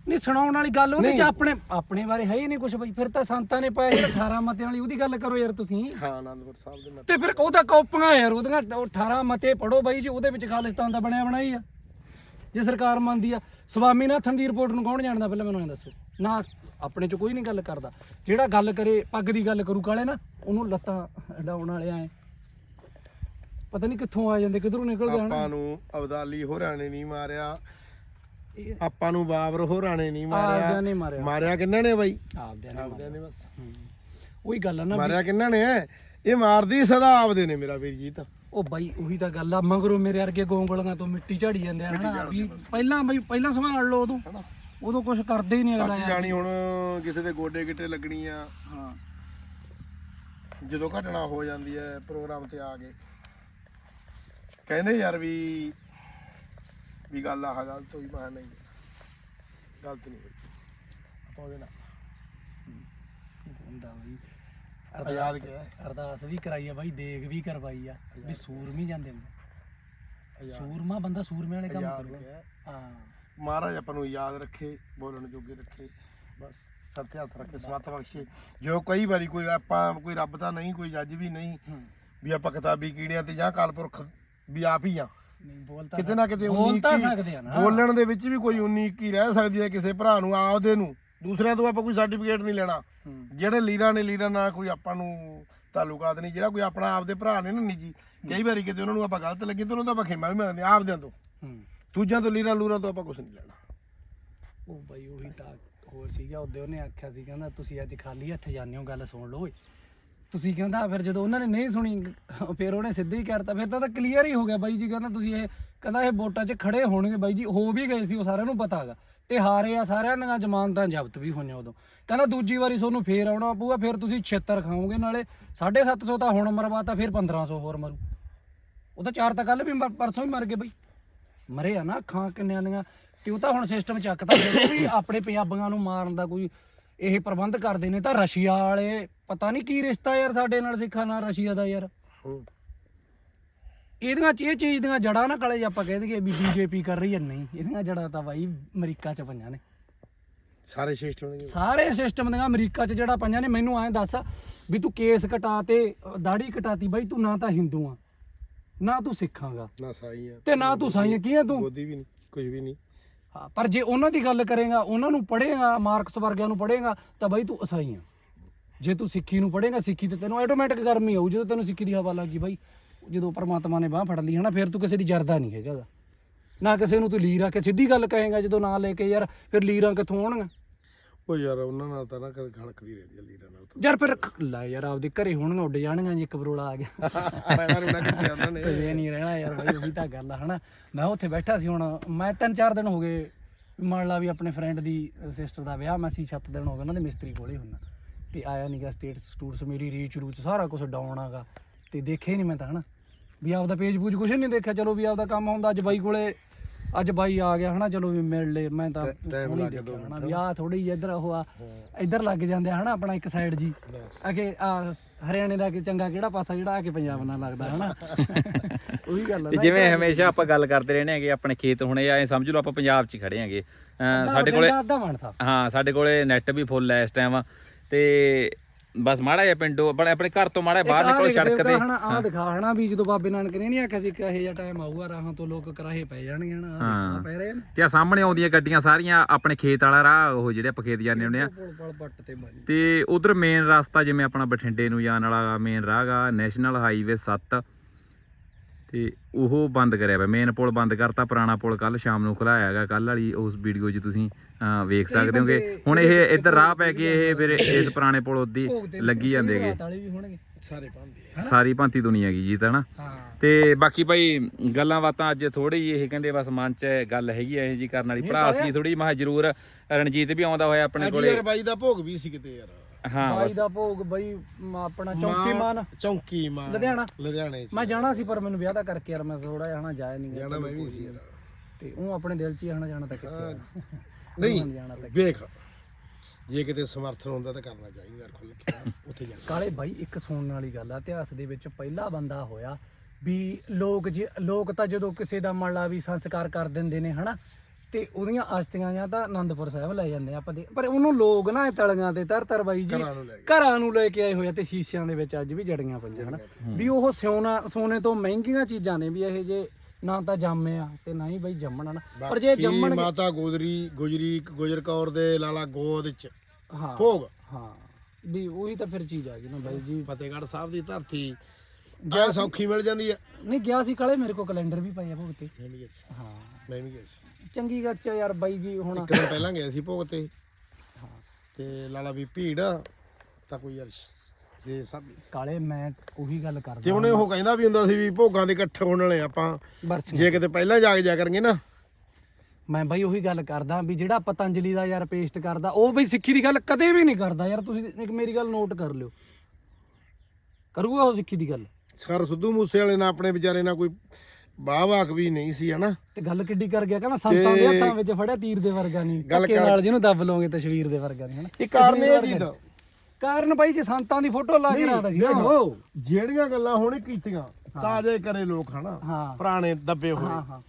ਨਹੀਂ ਸੁਣਾਉਣ ਵਾਲੀ ਗੱਲ ਉਹਦੇ ਚ ਨਹੀਂ। ਆਪਣੇ ਆਪਣੇ ਬਾਰੇ ਹੈ ਹੀ ਨਹੀਂ ਕੁਝ ਬਈ। ਫਿਰ ਤਾਂ ਸੰਤਾਂ ਨੇ ਪਾਇਆ ਸੀ 18 ਮਤਿਆਂ ਵਾਲੀ ਉਹਦੀ ਗੱਲ ਕਰੋ ਯਾਰ ਤੁਸੀਂ। ਹਾਂ ਆਨੰਦਪੁਰ ਸਾਹਿਬ ਦੇ ਤੇ ਫਿਰ ਉਹਦਾ ਕਾਪੀਆਂ ਯਾਰ ਉਹਦੀਆਂ ਉਹ 18 ਮਤੇ ਪੜੋ ਬਾਈ ਜੀ ਉਹਦੇ ਵਿੱਚ ਖਾਲਿਸਤਾਨ ਦਾ ਬਣਿਆ ਬਣਾਈ ਆ। ਜੇ ਸਰਕਾਰ ਮੰਨਦੀ ਆ ਸਵਾਮੀਨਾਥਨ ਦੀ ਰਿਪੋਰਟ ਨੂੰ ਕੌਣ ਜਾਣਦਾ ਪਹਿਲਾਂ ਮੈਨੂੰ ਇਹ ਦੱਸੋ। ਨਾ ਆਪਣੇ ਚ ਕੋਈ ਨਹੀਂ ਗੱਲ ਕਰਦਾ। ਜਿਹੜਾ ਗੱਲ ਕਰੇ ਪੱਗ ਦੀ ਗੱਲ ਕਰੂ ਕਾਲੇ ਨਾ ਉਹਨੂੰ ਲੱਤਾਂ ਡਾਉਣ ਵਾਲੇ ਆਏ ਪਤਾ ਨਹੀਂ ਕਿੱਥੋਂ ਆ ਜਾਂਦੇ ਕਿਧਰੋਂ ਨਿਕਲਦੇ ਹਨ ਆਪਾਂ ਨੂੰ ਅਬਦਾਲੀ ਹੋਰਾਂ ਨੇ ਨਹੀਂ ਮਾਰਿਆ। ਇਹ ਆਪਾਂ ਨੂੰ ਬਾਬਰ ਹੋਰਾਂ ਨੇ ਨਹੀਂ ਆਪਦਿਆਂ ਮਾਰਿਆ। ਨੇ ਮਾਰਿਆ। ਮਾਰਿਆ ਕਿੰਨਾਂ ਨੇ ਬਾਈ? ਆਪਦਿਆਂ ਨੇ ਆਪਦਿਆਂ ਨੇ ਬਸ। ਹੂੰ। ਉਹੀ ਗੱਲ ਆ ਨਾ ਵੀ ਮਾਰਿਆ ਕਿੰਨਾਂ ਨੇ? ਇਹ ਮਾਰਦੀ ਸਦਾ ਆਪਦੇ ਨੇ ਮੇਰਾ ਵੀਰ ਜੀ ਤਾਂ। ਉਹ ਬਾਈ ਉਹੀ ਤਾਂ ਗੱਲ ਆ ਮਗਰੋਂ ਮੇਰੇ ਵਰਗੇ ਗੋਂਗਲੀਆਂ ਤੋਂ ਮਿੱਟੀ ਝਾੜੀ ਜਾਂਦੇ ਆ ਹਨਾ? ਵੀ ਪਹਿਲਾਂ ਬਈ ਪਹਿਲਾਂ ਸੰਭਾਲ ਲਓ ਉਦੋਂ। ਉਦੋਂ ਕੁਝ ਕਰਦੇ ਹੀ ਨਹੀਂ ਅਗਲਾ ਸੱਚ ਜਾਣੀ ਹੁਣ ਕਿਸੇ ਦੇ ਗੋਡੇ ਗਿੱਟੇ ਲੱਗਣੀ ਆ। ਹਾਂ। ਜਦੋਂ ਘਟਨਾ ਹੋ ਜਾਂਦੀ ਹੈ ਪ੍ਰੋਗਰਾਮ ਤੇ ਆ ਕੇ। ਕਹਿੰਦੇ ਯਾਰ ਵੀ ਵੀ ਗੱਲ ਆਹ ਗਲਤ ਹੋਈ ਮੈਂ ਕਿਹਾ ਨਹੀਂ ਗਲਤ ਨਹੀਂ ਹੋਈ। ਆਪਾਂ ਉਹਦੇ ਨਾਲ। ਹੁੰਦਾ ਬਈ। ਆਜ਼ਾਦ ਕਿਹਾ ਅਰਦਾਸ ਵੀ ਕਰਾਈ ਆ ਬਾਈ ਦੇਗ ਵੀ ਕਰਵਾਈ ਆ। ਵੀ ਸੂਰਮੀ ਜਾਂਦੇ ਹੁੰਦੇ। ਸੂਰਮਾ ਬੰਦਾ ਸੂਰਮੇ ਵਾਲੇ ਕੰਮ ਆਜ਼ਾਦ ਕਰੂਗਾ। ਕਿਹਾ ਹਾਂ? ਮਹਾਰਾਜ ਆਪਾਂ ਨੂੰ ਯਾਦ ਰੱਖੇ ਬੋਲਣ ਜੋਗੇ ਰੱਖੇ। ਬਸ। ਸੱਤੇ ਹੱਥ ਰੱਖੇ ਸਮਤ ਬਖਸ਼ੇ। ਜੋ ਕਈ ਵਾਰੀ ਕੋਈ ਆਪਾਂ ਕੋਈ ਰੱਬ ਤਾਂ ਨਹੀਂ ਕੋਈ ਜੱਜ ਵੀ ਨਹੀਂ ਹੂੰ। ਵੀ ਆਪਾਂ ਕਿਤਾਬੀ ਕੀੜਿਆਂ ਤੇ ਜਾਂ ਕਾਲਪੁਰਖ ਵੀ ਆਪ ਹੀ ਆ। ਨਹੀਂ ਬੋਲਤਾ ਕਿਤੇ ਨਾ ਕਿਤੇ ਬੋਲ ਤਾਂ 19 ਸਕਦੇ ਆ ਨਾ। ਬੋਲਣ ਦੇ ਵਿੱਚ ਵੀ ਕੋਈ 19 ਕੀ ਰਹਿ ਸਕਦੀ ਹੈ ਕਿਸੇ ਭਰਾ ਨੂੰ ਆਪਦੇ ਨੂੰ। ਦੂਸਰਿਆਂ ਤੋਂ ਆਪਾਂ ਕੋਈ ਸਰਟੀਫਿਕੇਟ ਨਹੀਂ ਲੈਣਾ। ਜਿਹੜੇ ਲੀਡਰਾਂ ਨੇ ਲੀਡਰਾਂ ਨਾਲ ਕੋਈ ਆਪਾਂ ਨੂੰ ਤਾਲੁਕਾਤ ਨਹੀਂ ਜਿਹੜਾ ਕੋਈ ਆਪਣਾ ਆਪਦੇ ਭਰਾ ਨੇ ਨਾ ਨਿੱਜੀ ਕਈ ਵਾਰੀ ਕਿਤੇ ਉਹਨਾਂ ਨੂੰ ਆਪਾਂ ਗਲਤ ਲੱਗੀ ਤਾਂ ਉਹਨਾਂ ਤੋਂ ਆਪਾਂ ਖੇਮਾ ਵੀ ਮੰਗਦੇ ਹਾਂ ਆਪਦਿਆਂ ਤੋਂ। ਦੂਜਿਆਂ ਤੋਂ ਲੀਡਰਾਂ ਲੂਰਾਂ ਤੋਂ ਆਪਾਂ ਕੁਝ ਨਹੀਂ ਲੈਣਾ। ਉਹ ਬਾਈ ਉਹੀ ਤਾਂ ਹੋਰ ਸੀਗਾ ਉਹਦੇ ਉਹਨੇ ਆਖਿਆ ਸੀ ਕਹਿੰਦਾ ਤੁਸੀਂ ਅੱਜ ਖਾਲੀ ਹੱਥ ਜਾਂਦੇ ਹੋ ਗੱਲ ਸੁਣ ਲਓ ਤੁਸੀਂ ਕਹਿੰਦਾ ਫਿਰ ਜਦੋਂ ਉਹਨਾਂ ਨੇ ਨਹੀਂ ਸੁਣੀ, ਫਿਰ ਉਹਨੇ ਸਿੱਧਾ ਹੀ ਕਰਤਾ ਫਿਰ ਤਾਂ ਤਾਂ ਕਲੀਅਰ ਹੀ ਹੋ ਗਿਆ ਬਾਈ ਜੀ, ਕਹਿੰਦਾ ਤੁਸੀਂ ਇਹ, ਕਹਿੰਦਾ ਇਹ ਵੋਟਾਂ 'ਚ ਖੜੇ ਹੋਣਗੇ ਬਾਈ ਜੀ, ਹੋ ਵੀ ਗਏ ਸੀ, ਉਹ ਸਾਰਿਆਂ ਨੂੰ ਪਤਾ ਹੈਗਾ। ਤੇ ਹਾਰੇ ਆ ਸਾਰਿਆਂ ਦੀਆਂ ਜ਼ਮਾਨਤਾਂ ਜ਼ਬਤ ਵੀ ਹੋਈਆਂ ਉਦੋਂ। ਕਹਿੰਦਾ ਦੂਜੀ ਵਾਰੀ ਤੁਹਾਨੂੰ ਫੇਰ ਆਉਣਾ ਪਊਗਾ, ਫਿਰ ਤੁਸੀਂ 76 ਖਾਓਗੇ ਨਾਲੇ। 750 ਤਾਂ ਹੁਣ ਮਰਵਾਤਾ, ਫਿਰ 1500 ਹੋਰ ਮਰੂ। ਉਹ ਤਾਂ ਚਾਰ ਤਾਂ ਕੱਲ ਵੀ ਮਰ- ਪਰਸੋਂ ਹੀ ਮਰ ਗਏ ਬਈ। ਮਰੇ ਆ ਨਾ ਅੱਖਾਂ ਕਿੰਨਿਆਂ ਦੀਆਂ। ਤੇ ਉਹ ਤਾਂ ਹੁਣ ਸਿਸਟਮ ਚੱਕਦਾ ਵੀ ਆਪਣੇ ਪੰਜਾਬੀਆਂ ਨੂੰ ਮਾਰਨ ਦਾ ਕੋਈ ਇਹ ਪ੍ਰਬੰਧ ਕਰਦੇ ਨੇ ਤਾਂ ਰਸ਼ੀਆ ਵਾਲੇ ਪਤਾ ਨਹੀਂ ਕੀ ਰਿਸ਼ਤਾ ਯਾਰ ਸਾਡੇ ਨਾਲ ਸਿੱਖਾਂ ਨਾਲ ਰਸ਼ੀਆ ਦਾ ਯਾਰ। ਇਹਦੀਆਂ ਚ ਇਹ ਚੀਜ਼ ਦੀਆਂ ਜੜਾਂ ਨਾ ਕਲੇ ਆਪਾਂ ਕਹਿ ਦਈਏ ਵੀ ਬੀਜੇਪੀ ਕਰ ਰਹੀ ਹੈ ਨਹੀਂ। ਇਹਦੀਆਂ ਜੜਾਂ ਤਾਂ ਬਾਈ ਅਮਰੀਕਾ ਚ ਪਈਆਂ ਨੇ। ਸਾਰੇ ਸਿਸਟਮ ਦੇ ਸਾਰੇ ਸਿਸਟਮ ਦੀਆਂ ਅਮਰੀਕਾ 'ਚ ਜਿਹੜਾ ਪੰਜਾਂ ਨੇ ਮੈਨੂੰ ਐਂ ਦੱਸ ਵੀ ਤੂੰ ਕੇਸ ਕਟਾ ਤੇ ਦਾੜੀ ਕਟਾਤੀ ਬਾਈ ਤੂੰ ਨਾ ਤਾਂ ਹਿੰਦੂ ਆ। ਨਾ ਤੂੰ ਸਿੱਖਾਂਗਾ ਨਾ ਸਾਈ ਆ। ਤੇ ਨਾ ਤੂੰ ਸਾਈ ਆ, ਕੀ ਆ ਤੂੰ? ਬੋਧੀ ਵੀ ਨਹੀਂ ਕੁਝ ਵੀ ਨਹੀਂ। ਪਰ ਜੇ ਉਹਨਾਂ ਦੀ ਗੱਲ ਕਰੇਗਾ, ਉਹਨਾਂ ਨੂੰ ਪੜ੍ਹੇਗਾ, ਮਾਰਕਸ ਵਰਗਿਆਂ ਨੂੰ ਪੜ੍ਹੇਗਾ, ਤਾਂ ਬਾਈ ਤੂੰ ਅਸਾਈ ਆ। ਜੇ ਤੂੰ ਸਿੱਖੀ ਨੂੰ ਪੜ੍ਹੇਗਾ, ਸਿੱਖੀ ਤੇ ਤੈਨੂੰ ਆਟੋਮੈਟਿਕ ਗਰਮੀ ਆਊ ਜਦੋਂ ਤੈਨੂੰ ਸਿੱਖੀ ਦੀ ਹਵਾ ਲੱਗੀ ਬਾਈ, ਜਦੋਂ ਪਰਮਾਤਮਾ ਨੇ ਬਾਹ ਫੜ ਲਈ, ਹਨਾ, ਫਿਰ ਤੂੰ ਕਿਸੇ ਦੀ ਜਰਦਾ ਨਹੀਂ ਹੈਗਾ ਨਾ ਕਿਸੇ ਨੂੰ ਤੂੰ ਲੀਰ ਆ ਕੇ ਸਿੱਧੀ ਗੱਲ ਕਹੇਗਾ, ਜਦੋਂ ਨਾ ਲੈ ਕੇ ਯਾਰ, ਫਿਰ ਲੀਰਾਂ ਕਿੱਥੋਂ ਆਉਣਗੀਆਂ? ਉਹ ਯਾਰ ਉਹਨਾਂ ਨਾਲ ਤਾਂ ਨਾ ਕਦੇ ਖੜਕਦੀ ਰਹਿੰਦੀ ਆ ਲੀਰਾਂ ਨਾਲ ਯਾਰ ਫਿਰ ਲੈ ਯਾਰ ਆਪਦੇ ਘਰੇ ਹੋਣਗੀਆਂ ਉੱਡ ਜਾਣਗੀਆਂ ਜੇ ਇੱਕ ਬਰੋਲਾ ਆ ਗਿਆ। ਤਾਂ ਰਹਿਣਾ ਰੁਣਾ ਕਿੱਥੇ ਉਹਨਾਂ ਨੇ। ਇਹ ਨਹੀਂ ਰਹਿਣਾ ਯਾਰ ਬਾਈ ਉਹੀ ਤਾਂ ਗੱਲ ਆ ਹਨਾ। ਮੈਂ ਉੱਥੇ ਬੈਠਾ ਸੀ ਹੁਣ ਮੈਂ ਤਿੰਨ ਚਾਰ ਦਿਨ ਹੋ ਗਏ ਮੰਨ ਲਾ ਵੀ ਆਪਣੇ ਫਰੈਂਡ ਦੀ ਸਿਸਟਰ ਦਾ ਵਿਆਹ ਮੈਂ ਸੀ ਛੱਤ ਦਿਨ ਹੋ ਗਏ ਉਹਨਾਂ ਦੇ ਮਿਸਤਰੀ ਕੋਲੇ ਹੁੰਨਾ ਤੇ ਆਇਆ ਨਹੀਂਗਾ ਸਟੇਟਸ ਸਟੂਰਸ ਮੇਰੀ ਰੀਚ ਰੂਚ ਸਾਰਾ ਕੁਝ ਡਾਊਨ ਆਗਾ। ਤੇ ਦੇਖਿਆ ਹੀ ਨਹੀਂ ਮੈਂ ਤਾਂ ਹਨਾ। ਵੀ ਆਪਦਾ ਪੇਜ ਪੂਜ ਕੁਝ ਨਹੀਂ ਦੇਖਿਆ ਚਲੋ ਵੀ ਆਪਦਾ ਕੰਮ ਹੁੰਦਾ ਅੱਜ ਬਾਈ ਕੋਲੇ ਅੱਜ ਬਾਈ ਆ ਗਿਆ ਹਨਾ ਚਲੋ ਵੀ ਮਿਲ ਲੈ ਮੈਂ ਤਾਂ ਟਾਈਮ ਲੱਗ ਗਿਆ ਦੋ ਹਨਾ ਵੀ ਆ ਥੋੜੀ ਜਿਹੀ ਇੱਧਰ ਉਹ ਆ ਇੱਧਰ ਲੱਗ ਜਾਂਦੇ ਹਨਾ ਆਪਣਾ ਇੱਕ ਸਾਈਡ ਜੀ। ਅਗੇ ਆ ਹਰਿਆਣੇ ਦਾ ਕਿ ਚੰਗਾ ਕਿਹੜਾ ਪਾਸਾ ਜਿਹੜਾ ਆ ਕੇ ਪੰਜਾਬ ਨਾਲ ਲੱਗਦਾ ਹਨਾ। ਉਹੀ ਗੱਲ ਨਾ ਜਿਵੇਂ ਹਮੇਸ਼ਾ ਆਪਾਂ ਗੱਲ ਕਰਦੇ ਰਹਿੰਦੇ ਹੈਗੇ ਆਪਣੇ ਖੇਤ ਹੁਣੇ ਐ ਸਮਝ ਲਓ ਆਪਾਂ ਪੰਜਾਬ 'ਚ ਹੀ ਖੜੇ ਹੈਗੇ। ਸਾਡੇ ਕੋਲੇ ਹਾਂ ਸਾਡੇ ਕੋਲੇ ਨੈਟ ਵੀ ਫੁੱਲ ਹੈ ਇਸ ਟਾਈਮ ਤੇ ਬਸ ਮਾੜਾ ਜਿਹਾ ਪਿੰਡੋਂ ਆਪਣੇ ਆਪਣੇ ਘਰ ਤੋਂ ਮਾੜਾ ਜਿਹਾ ਬਾਹਰ ਨਿਕਲੋ ਸੜਕ ਤੇ। ਹਨਾ ਆ ਦਿਖਾ ਹਨਾ ਵੀ ਜਦੋਂ ਬਾਬੇ ਨਾਨਕ ਨੇ ਨਹੀਂ ਆਖਿਆ ਸੀ ਕਿ ਇਹੋ ਜਿਹਾ ਟਾਈਮ ਆਊਗਾ ਰਾਹਾਂ ਤੋਂ ਲੋਕ ਕਰਾਹੇ ਪੈ ਜਾਣਗੇ ਹਨਾ ਆਹ ਪੈ ਰਹੇ ਨੇ। ਤੇ ਆ ਸਾਹਮਣੇ ਆਉਂਦੀਆਂ ਗੱਡੀਆਂ ਸਾਰੀਆਂ ਆਪਣੇ ਖੇਤ ਵਾਲਾ ਰਾਹ ਉਹ ਜਿਹੜੇ ਆਪਾਂ ਖੇਤ ਜਾਂਦੇ ਹੁੰਦੇ ਆ। ਤੇ ਉਧਰ ਮੇਨ ਰਸਤਾ ਜਿਵੇਂ ਆਪਣਾ ਬਠਿੰਡੇ ਨੂੰ ਜਾਣ ਵਾਲਾ ਮੇਨ ਰਾਹਗਾ ਨੈਸ਼ਨਲ ਹਾਈਵੇ 7 ਤੇ ਉਹ ਬੰਦ ਕਰਿਆ ਪਿਆ। ਮੇਨ ਪੁਲ ਬੰਦ ਕਰਤਾ ਪੁਰਾਣਾ ਪੁਲ ਕੱਲ ਸ਼ਾਮ ਨੂੰ ਖੁਲਾਇਆ ਹੈਗਾ। ਕੱਲ ਵਾਲੀ ਉਸ ਵੀਡੀਓ 'ਚ ਤੁਸੀਂ ਵੇਖ ਸਕਦੇ ਹੋਗੇ। ਹੁਣ ਇਹ ਇੱਧਰ ਰਾਹ ਪੈ ਕੇ ਇਹ ਫਿਰ ਇਸ ਪੁਰਾਣੇ ਪੁਲ ਉੱਦੀ ਲੱਗੀ ਜਾਂਦੇ ਹੈਗੇ। ਸਾਰੇ ਭਾਂਤੀ ਦੁਨੀਆ ਗਈ ਜੀ ਤਾਂ ਨਾ ਤੇ ਬਾਕੀ ਭਾਈ ਗੱਲਾਂ ਬਾਤਾਂ ਅੱਜ ਥੋੜੀ ਜਿਹੀ ਇਹ ਕਹਿੰਦੇ ਬਸ ਮਨ 'ਚ ਗੱਲ ਹੈਗੀ ਐ ਇਹ ਜੀ ਕਰਨ ਵਾਲੀ। ਭਰਾ ਸੀ ਥੋੜੀ ਮਹਾ ਜ਼ਰੂਰ ਰਣਜੀਤ ਵੀ ਆਉਂਦਾ ਹੋਇਆ ਆਪਣੇ ਅੱਜ ਕੋਲੇ। ਯਾਰ ਬਾਈ ਦਾ ਭੋਗ ਵੀ ਸੀ ਕਿਤੇ ਯਾਰ। ਹਾਂ ਬਾਈ ਦਾ ਭੋਗ ਬਈ ਮ, ਆਪਣਾ ਚੌਂਕੀ ਮਾਨ। ਚੌਂਕੀ ਮਾਂ ਲੁਧਿਆਣਾ। ਲੁਧਿਆਣੇ ਚ। ਮੈਂ ਜਾਣਾ ਸੀ ਪਰ ਮੈਨੂੰ ਵਿਆਹ ਦਾ ਕਰਕੇ ਯਾਰ ਮੈਂ ਥੋੜਾ ਜਿਹਾ ਹਨਾ ਜਾਇਆ ਨਹੀਂ ਗਿਆ ਜਾਣਾ ਮੈਂ ਵੀ ਸੀ ਯਾਰ। ਤੇ ਉਹ ਆਪਣੇ ਦਿਲ 'ਚ ਹੀ ਹਨਾ ਜਾਣਾ ਤਾਂ ਕਿੱਥੇ ਆ। ਨਹੀਂ ਜਾਣਾ ਵੇਖ ਜੇ ਕਿਤੇ ਸਮਰਥਨ ਹੁੰਦਾ ਤਾਂ ਕਰਨਾ ਚਾਹੀਦਾ ਯਾਰ ਖੁੱਲ ਕੇ ਉੱਥੇ ਜਾਣਾ। ਕਾਲੇ ਬਾਈ ਇੱਕ ਸੁਣਨ ਵਾਲੀ ਗੱਲ ਆ ਇਤਿਹਾਸ ਦੇ ਵਿੱਚ ਪਹਿਲਾ ਬੰਦਾ ਹੋਇਆ ਵੀ ਲੋਕ ਜੇ ਲੋਕ ਤਾਂ ਜਦੋਂ ਕਿਸੇ ਦਾ ਮੰਨ ਲਾ ਵੀ ਸੰਸਕਾਰ ਕਰ ਦਿੰਦੇ ਨੇ ਹਨਾ ਤੇ ਉਹਦੀਆਂ ਅਸਤੀਆਂ ਜਾਂ ਤਾਂ ਆਨੰਦਪੁਰ ਸਾਹਿਬ ਲੈ ਜਾਂਦੇ ਆ ਆਪਾਂ ਦੇ। ਪਰ ਉਹਨੂੰ ਲੋਕ ਨਾ ਇਹ ਤਲੀਆਂ ਤੇ ਤਰ ਤਰ ਬਾਈ ਜੀ ਘਰਾਂ ਨੂੰ ਲੈ ਘਰਾਂ ਨੂੰ ਲੈ ਕੇ ਆਏ ਹੋਏ ਆ ਤੇ ਸ਼ੀਸ਼ਿਆਂ ਦੇ ਵਿੱਚ ਅੱਜ ਵੀ ਜੜੀਆਂ ਪਈਆਂ ਹਨਾ। ਵੀ ਉਹ ਸੋਨਾ ਸੋਨੇ ਤੋਂ ਮਹਿੰਗੀਆਂ ਚੀਜ਼ਾਂ ਨੇ ਵੀ ਇਹ ਜੇ ਨਾ ਤਾਂ ਜੰਮੇ ਆ ਤੇ ਨਾ ਹੀ ਬਾਈ ਜੰਮਣ ਨਾ ਪਰ ਜੇ ਬਾਕੀ ਜੰਮਣ ਮਾਤਾ ਗੋਦਰੀ ਗੁਜਰੀ ਗੁਜਰ ਕੌਰ ਦੇ ਲਾਲਾ ਗੋਦ ਚ ਹਾਂ ਭੋਗ। ਹਾਂ ਵੀ ਉਹੀ ਤਾਂ ਫਿਰ ਚੀਜ਼ ਆ ਗਈ ਨਾ ਬਾਈ ਜੀ। ਫਤਿਹਗੜ੍ਹ ਸਾਹਿਬ ਦੀ ਧਰਤੀ ਜਾਂ ਸੌਖੀ ਮਿਲ ਜਾਂਦੀ ਆ। ਨਹੀਂ ਗਿਆ ਸੀ ਕਾਲੇ ਮੇਰੇ ਕੋਲ ਕੈਲੰਡਰ ਵੀ ਪਏ ਆ ਭੁਗਤੇ ਹਾਂ। ਮੈਂ ਵੀ ਗਿਆ ਸੀ। ਚੰਗੀ ਗੱਲ ਚ ਯਾਰ ਬਾਈ ਜੀ ਹੁਣ। ਇੱਕ ਦਿਨ ਪਹਿਲਾਂ ਗਏ ਸੀ ਭੋਗ ਤੇ। ਤੇ ਲਾਲਾ ਵੀ ਭੀੜ ਤਾਂ ਕੋਈ ਯਾਰ ਇਹ ਸਭ ਕਾਲੇ ਮੈਂ ਉਹੀ ਗੱਲ ਤੇ ਕਰਦਾ ਉਹਨੇ ਉਹ ਕਹਿੰਦਾ ਵੀ ਹੁੰਦਾ ਸੀ ਵੀ ਭੋਗਾਂ ਦੇ ਇਕੱਠੇ ਹੋਣ ਵਾਲੇ ਆਪਾਂ। ਬਰਸੀ। ਜੇ ਕਿਤੇ ਪਹਿਲਾਂ ਜਾ ਕੇ ਜਾ ਕਰਾਂਗੇ ਨਾ। ਮੈਂ ਬਾਈ ਉਹੀ ਗੱਲ ਕਰਦਾ ਵੀ ਜਿਹੜਾ ਪਤੰਜਲੀ ਦਾ ਯਾਰ ਪੇਸਟ ਕਰਦਾ ਉਹ ਬਈ ਸਿੱਖੀ ਦੀ ਗੱਲ ਕਦੇ ਵੀ ਨਹੀਂ ਕਰਦਾ। ਯਾਰ ਤੁਸੀਂ ਇੱਕ ਮੇਰੀ ਗੱਲ ਨੋਟ ਕਰ ਲਿਓ। ਕਰੂਗਾ ਉਹ ਸਿੱਖੀ ਦੀ ਗੱਲ? ਸਰ ਸਿੱਧੂ ਮੂਸੇ ਵਾਲੇ ਨਾਲ ਆਪਣੇ ਵਿਚਾਰੇ ਨਾਲ ਕੋਈ ਬਾਹ-ਵਾਕ ਵੀ ਨਹੀਂ ਸੀ ਹਨਾ? ਤੇ ਗੱਲ ਕਿੱਡੀ ਕਰ ਗਿਆ ਕਹਿੰਦਾ ਸੰਤਾਂ ਦੇ ਹੱਥਾਂ ਵਿੱਚ ਫੜਿਆ ਤੀਰ ਦੇ ਵਰਗਾ ਨਹੀਂ। ਧੱਕੇ ਨਾਲ ਜਿਹਨੂੰ ਦੱਬ ਲਓਗੇ ਤਸਵੀਰ ਦੇ ਵਰਗਾ ਨਹੀਂ ਹਨਾ? ਇਹ ਕਾਰਨ ਇਹ ਜੀ ਦਾ ਕਾਰਨ ਬਾਈ ਜੇ ਸੰਤਾਂ ਦੀ ਫੋਟੋ ਲਾ ਕੇ ਰੱਖਦਾ ਸੀ ਉਹ। ਜਿਹੜੀਆਂ ਗੱਲਾਂ ਹੁਣੇ ਕੀਤੀਆਂ ਤਾਜ਼ੇ ਕਰੇ ਲੋਕ ਹਨਾ? ਪੁਰਾਣੇ ਦੱਬੇ ਹੋਏ।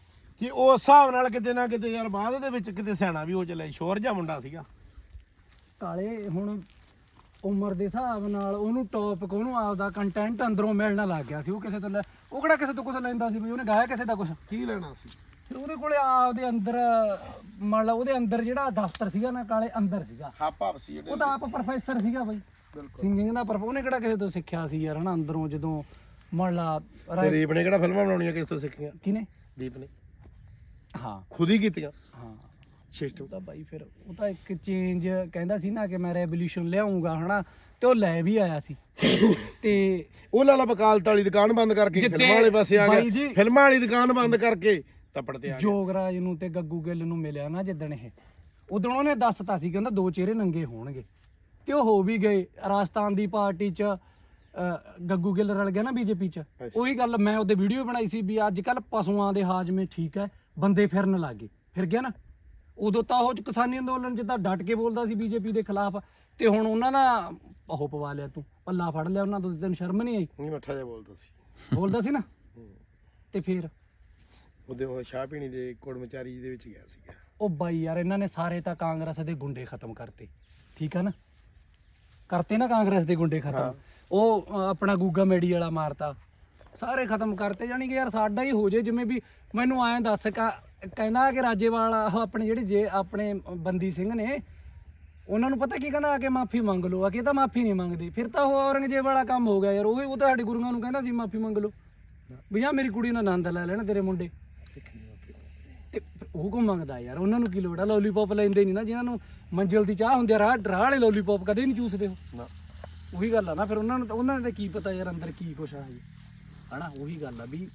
ਕਿ ਉਸ ਹਿਸਾਬ ਨਾਲ ਕਿਤੇ ਨਾ ਕਿਤੇ ਯਾਰ ਬਾਅਦ ਦੇ ਵਿੱਚ ਕਿਤੇ ਸਿਆਣਾ ਵੀ ਹੋ ਚੱਲਿਆ ਸ਼ੋਰ ਜਿਹਾ ਮੁੰਡਾ ਸੀਗਾ। ਕਾਲੇ ਹੁਣ ਉਮਰ ਦੇ ਹਿਸਾਬ ਨਾਲ ਉਹਨੂੰ ਟੌਪਿਕ ਉਹਨੂੰ ਆਪਦਾ ਕੰਟੈਂਟ ਅੰਦਰੋਂ ਮਿਲਣਾ ਲੱਗ ਗਿਆ ਸੀ ਉਹ ਕਿਸੇ ਤੋਂ ਲੈ ਉਹ ਕਿਹੜਾ ਕਿਸੇ ਤੋਂ ਕੁਝ ਲੈਂਦਾ ਸੀ ਵੀ ਉਹਨੇ ਗਾਇਆ ਕਿਸੇ ਦਾ ਕੁਝ ਕੀ ਲੈਣਾ ਸੀ? ਫਿਰ ਉਹਦੇ ਕੋਲੇ ਆਪਦੇ ਅੰਦਰ ਮੰਨ ਲਾ ਉਹਦੇ ਅੰਦਰ ਜਿਹੜਾ ਦਫ਼ਤਰ ਸੀਗਾ ਨਾ ਕਾਲੇ ਅੰਦਰ ਸੀਗਾ। ਹਾਪ ਹਾਪ ਸੀ ਜਿਹੜੇ ਉਹ ਤਾਂ ਆਪ ਪ੍ਰੋਫੈਸਰ ਸੀਗਾ ਬਾਈ। ਸਿੰਗਿੰਗ ਦਾ ਪਰ ਉਹਨੇ ਕਿਹੜਾ ਕਿਸੇ ਤੋਂ ਸਿੱਖਿਆ ਸੀ ਯਾਰ ਹਨਾ ਅੰਦਰੋਂ ਜਦੋਂ ਮੰਨ ਲਾ ਤੇ ਦੀਪ ਨੇ ਕਿਹੜਾ ਫਿਲਮਾਂ ਬਣਾਉਣੀਆਂ ਕਿਸ ਤੋਂ ਸਿੱਖੀਆਂ? ਕਿਨੇ ਦੀਪ ਨੇ। ਹਾਂ। ਖੁਦ ਹੀ ਕੀਤੀਆਂ? ਹਾਂ। ਸਿਸਟਮ। ਤਾਂ ਬਾਈ ਫਿਰ ਉਹ ਤਾਂ ਇੱਕ ਚੇਂਜ ਕਹਿੰਦਾ ਸੀ ਨਾ ਕਿ ਮੈਂ ਰੈਵੋਲੂਸ਼ਨ ਲਿਆਉਂਗਾ ਹਨਾ ਤੇ ਉਹ ਲੈ ਵੀ ਆਇਆ ਸੀ। ਤੇ ਉਹ ਲਾਲਾ ਬਕਾਲਤ ਵਾਲੀ ਦੁਕਾਨ ਬੰਦ ਕਰਕੇ ਫਿਲਮਾਂ ਵਾਲੇ ਪਾਸੇ ਆ ਬਾਈ ਗਿਆ ਫਿਲਮਾਂ ਵਾਲੀ ਦੁਕਾਨ ਬੰਦ ਕਰਕੇ ਤੱਪੜ ਤੇ ਆ ਗਿਆ। ਜੋਗਰਾਜ ਨੂੰ ਤੇ ਗੱਗੂ ਗਿੱਲ ਨੂੰ ਮਿਲਿਆ ਨਾ ਜਿੱਦਣ ਇਹ। ਉਦੋਂ ਉਹਨੇ ਦੱਸਤਾ ਸੀ ਕਹਿੰਦਾ ਦੋ ਚਿਹਰੇ ਨੰਗੇ ਹੋਣਗੇ। ਤੇ ਉਹ ਹੋ ਵੀ ਗਏ। ਰਾਜਸਥਾਨ ਦੀ ਪਾਰਟੀ 'ਚ ਅਹ, ਗੱਗੂ ਗਿੱਲ ਰਲ ਗਿਆ ਨਾ ਬੀਜੇਪੀ 'ਚ। ਉਹੀ ਗੱਲ ਮੈਂ ਉਹਦੇ ਵੀਡੀਓ ਬਣਾਈ ਸੀ ਵੀ ਅੱਜ ਕੱਲ ਪਸ਼ੂਆਂ ਦੇ ਹਾਜ਼ਮੇ ਠੀਕ ਹੈ ਬੰਦੇ ਫਿਰਨ ਲੱਗੇ ਫਿਰ ਗਿਆ ਨਾ। ਉਦੋਂ ਤਾਂ ਉਹ ਕਿਸਾਨੀ ਅੰਦੋਲਨ ਜਿੱਦਾਂ ਡਟ ਕੇ ਬੋਲਦਾ ਸੀ ਬੀਜੇਪੀ ਦੇ ਖਿਲਾਫ ਤੇ ਹੁਣ ਉਹਨਾਂ ਦਾ ਉਹ ਪਵਾ ਲਿਆ ਤੂੰ ਪੱਲਾ ਫੜ ਲਿਆ ਉਹਨਾਂ ਤੋਂ ਤੈਨੂੰ ਸ਼ਰਮ ਨਹੀਂ ਆਈ? ਨਹੀਂ ਮੱਠਾ ਜਿਹਾ ਬੋਲਦਾ ਸੀ। ਬੋਲਦਾ ਸੀ ਨਾ? ਤੇ ਫਿਰ? ਉਹਦੇ ਉਹ ਸ਼ਾਹ ਪੀਣੀ ਦੇ ਕੋੜਮਚਾਰੀ ਦੇ ਵਿੱਚ ਗਿਆ ਸੀਗਾ। ਉਹ ਬਾਈ ਯਾਰ ਇਹਨਾਂ ਨੇ ਸਾਰੇ ਤਾਂ ਕਾਂਗਰਸ ਦੇ ਗੁੰਡੇ ਖਤਮ ਕਰਤੇ। ਠੀਕ ਆ ਨਾ? ਕਰਤੇ ਨਾ ਕਾਂਗਰਸ ਦੇ ਗੁੰਡੇ ਖਤਮ। ਉਹ ਆਪਣਾ ਗੂਗਾ ਮੇੜੀ ਵਾਲਾ ਮਾਰਤਾ। ਸਾਰੇ ਖਤਮ ਕਰਤੇ ਜਾਨੀ ਕਿ ਯਾਰ ਸਾਡਾ ਹੀ ਹੋ ਜੇ ਜਿਵੇਂ ਵੀ ਮੈਨੂੰ ਐਂ ਦੱਸ ਕਾ ਕਹਿੰਦਾ ਕਿ ਰਾਜੇਵਾਲ ਉਹ ਆਪਣੇ ਜਿਹੜੇ ਜੇ ਆਪਣੇ ਬੰਦੀ ਸਿੰਘ ਨੇ ਉਹਨਾਂ ਨੂੰ ਪਤਾ ਕੀ ਕਹਿੰਦਾ ਆ ਕੇ ਮਾਫੀ ਮੰਗ ਲਓ। ਆ ਕੇ ਇਹ ਤਾਂ ਮਾਫੀ ਨਹੀਂ ਮੰਗਦੇ। ਫਿਰ ਤਾਂ ਉਹ ਔਰੰਗਜ਼ੇਬ ਵਾਲਾ ਕੰਮ ਹੋ ਗਿਆ ਯਾਰ। ਉਹ ਉਹ ਤਾਂ ਸਾਡੇ ਗੁਰੂਆਂ ਨੂੰ ਕਹਿੰਦਾ ਸੀ ਮਾਫੀ ਮੰਗ ਲਓ। ਵੀ ਆ ਮੇਰੀ ਕੁੜੀ ਨਾਲ ਆਨੰਦ ਲੈ ਲੈਣ ਤੇਰੇ ਮੁੰਡੇ। ਤੇ ਉਹ ਕੋ ਮੰਗਦਾ ਯਾਰ? ਉਹਨਾਂ ਨੂੰ ਕੀ ਲੋੜ ਆ? ਲੋਲੀਪੌਪ ਲੈਂਦੇ ਨਹੀਂ ਨਾ ਜਿਨ੍ਹਾਂ ਨੂੰ ਮੰਜ਼ਿਲ ਦੀ ਚਾਹ ਹੁੰਦੀ ਆ। ਰਾਹ ਰਾਹ ਵਾਲੇ ਲੋਲੀਪੌਪ ਕਦੇ ਨਹੀਂ ਚੂਸਦੇ ਉਹ। ਨਾ। ਉਹੀ ਗੱਲ ਆ ਨਾ ਫਿਰ ਉਹਨਾਂ ਨੂੰ ਉਹਨਾਂ ਦਾ ਕੀ ਪਤਾ ਯਾਰ ਅੰਦਰ ਕੀ ਕੁਛ ਆ ਜੀ ਹਨਾ? ਉਹੀ ਗੱਲ ਆ ਵੀ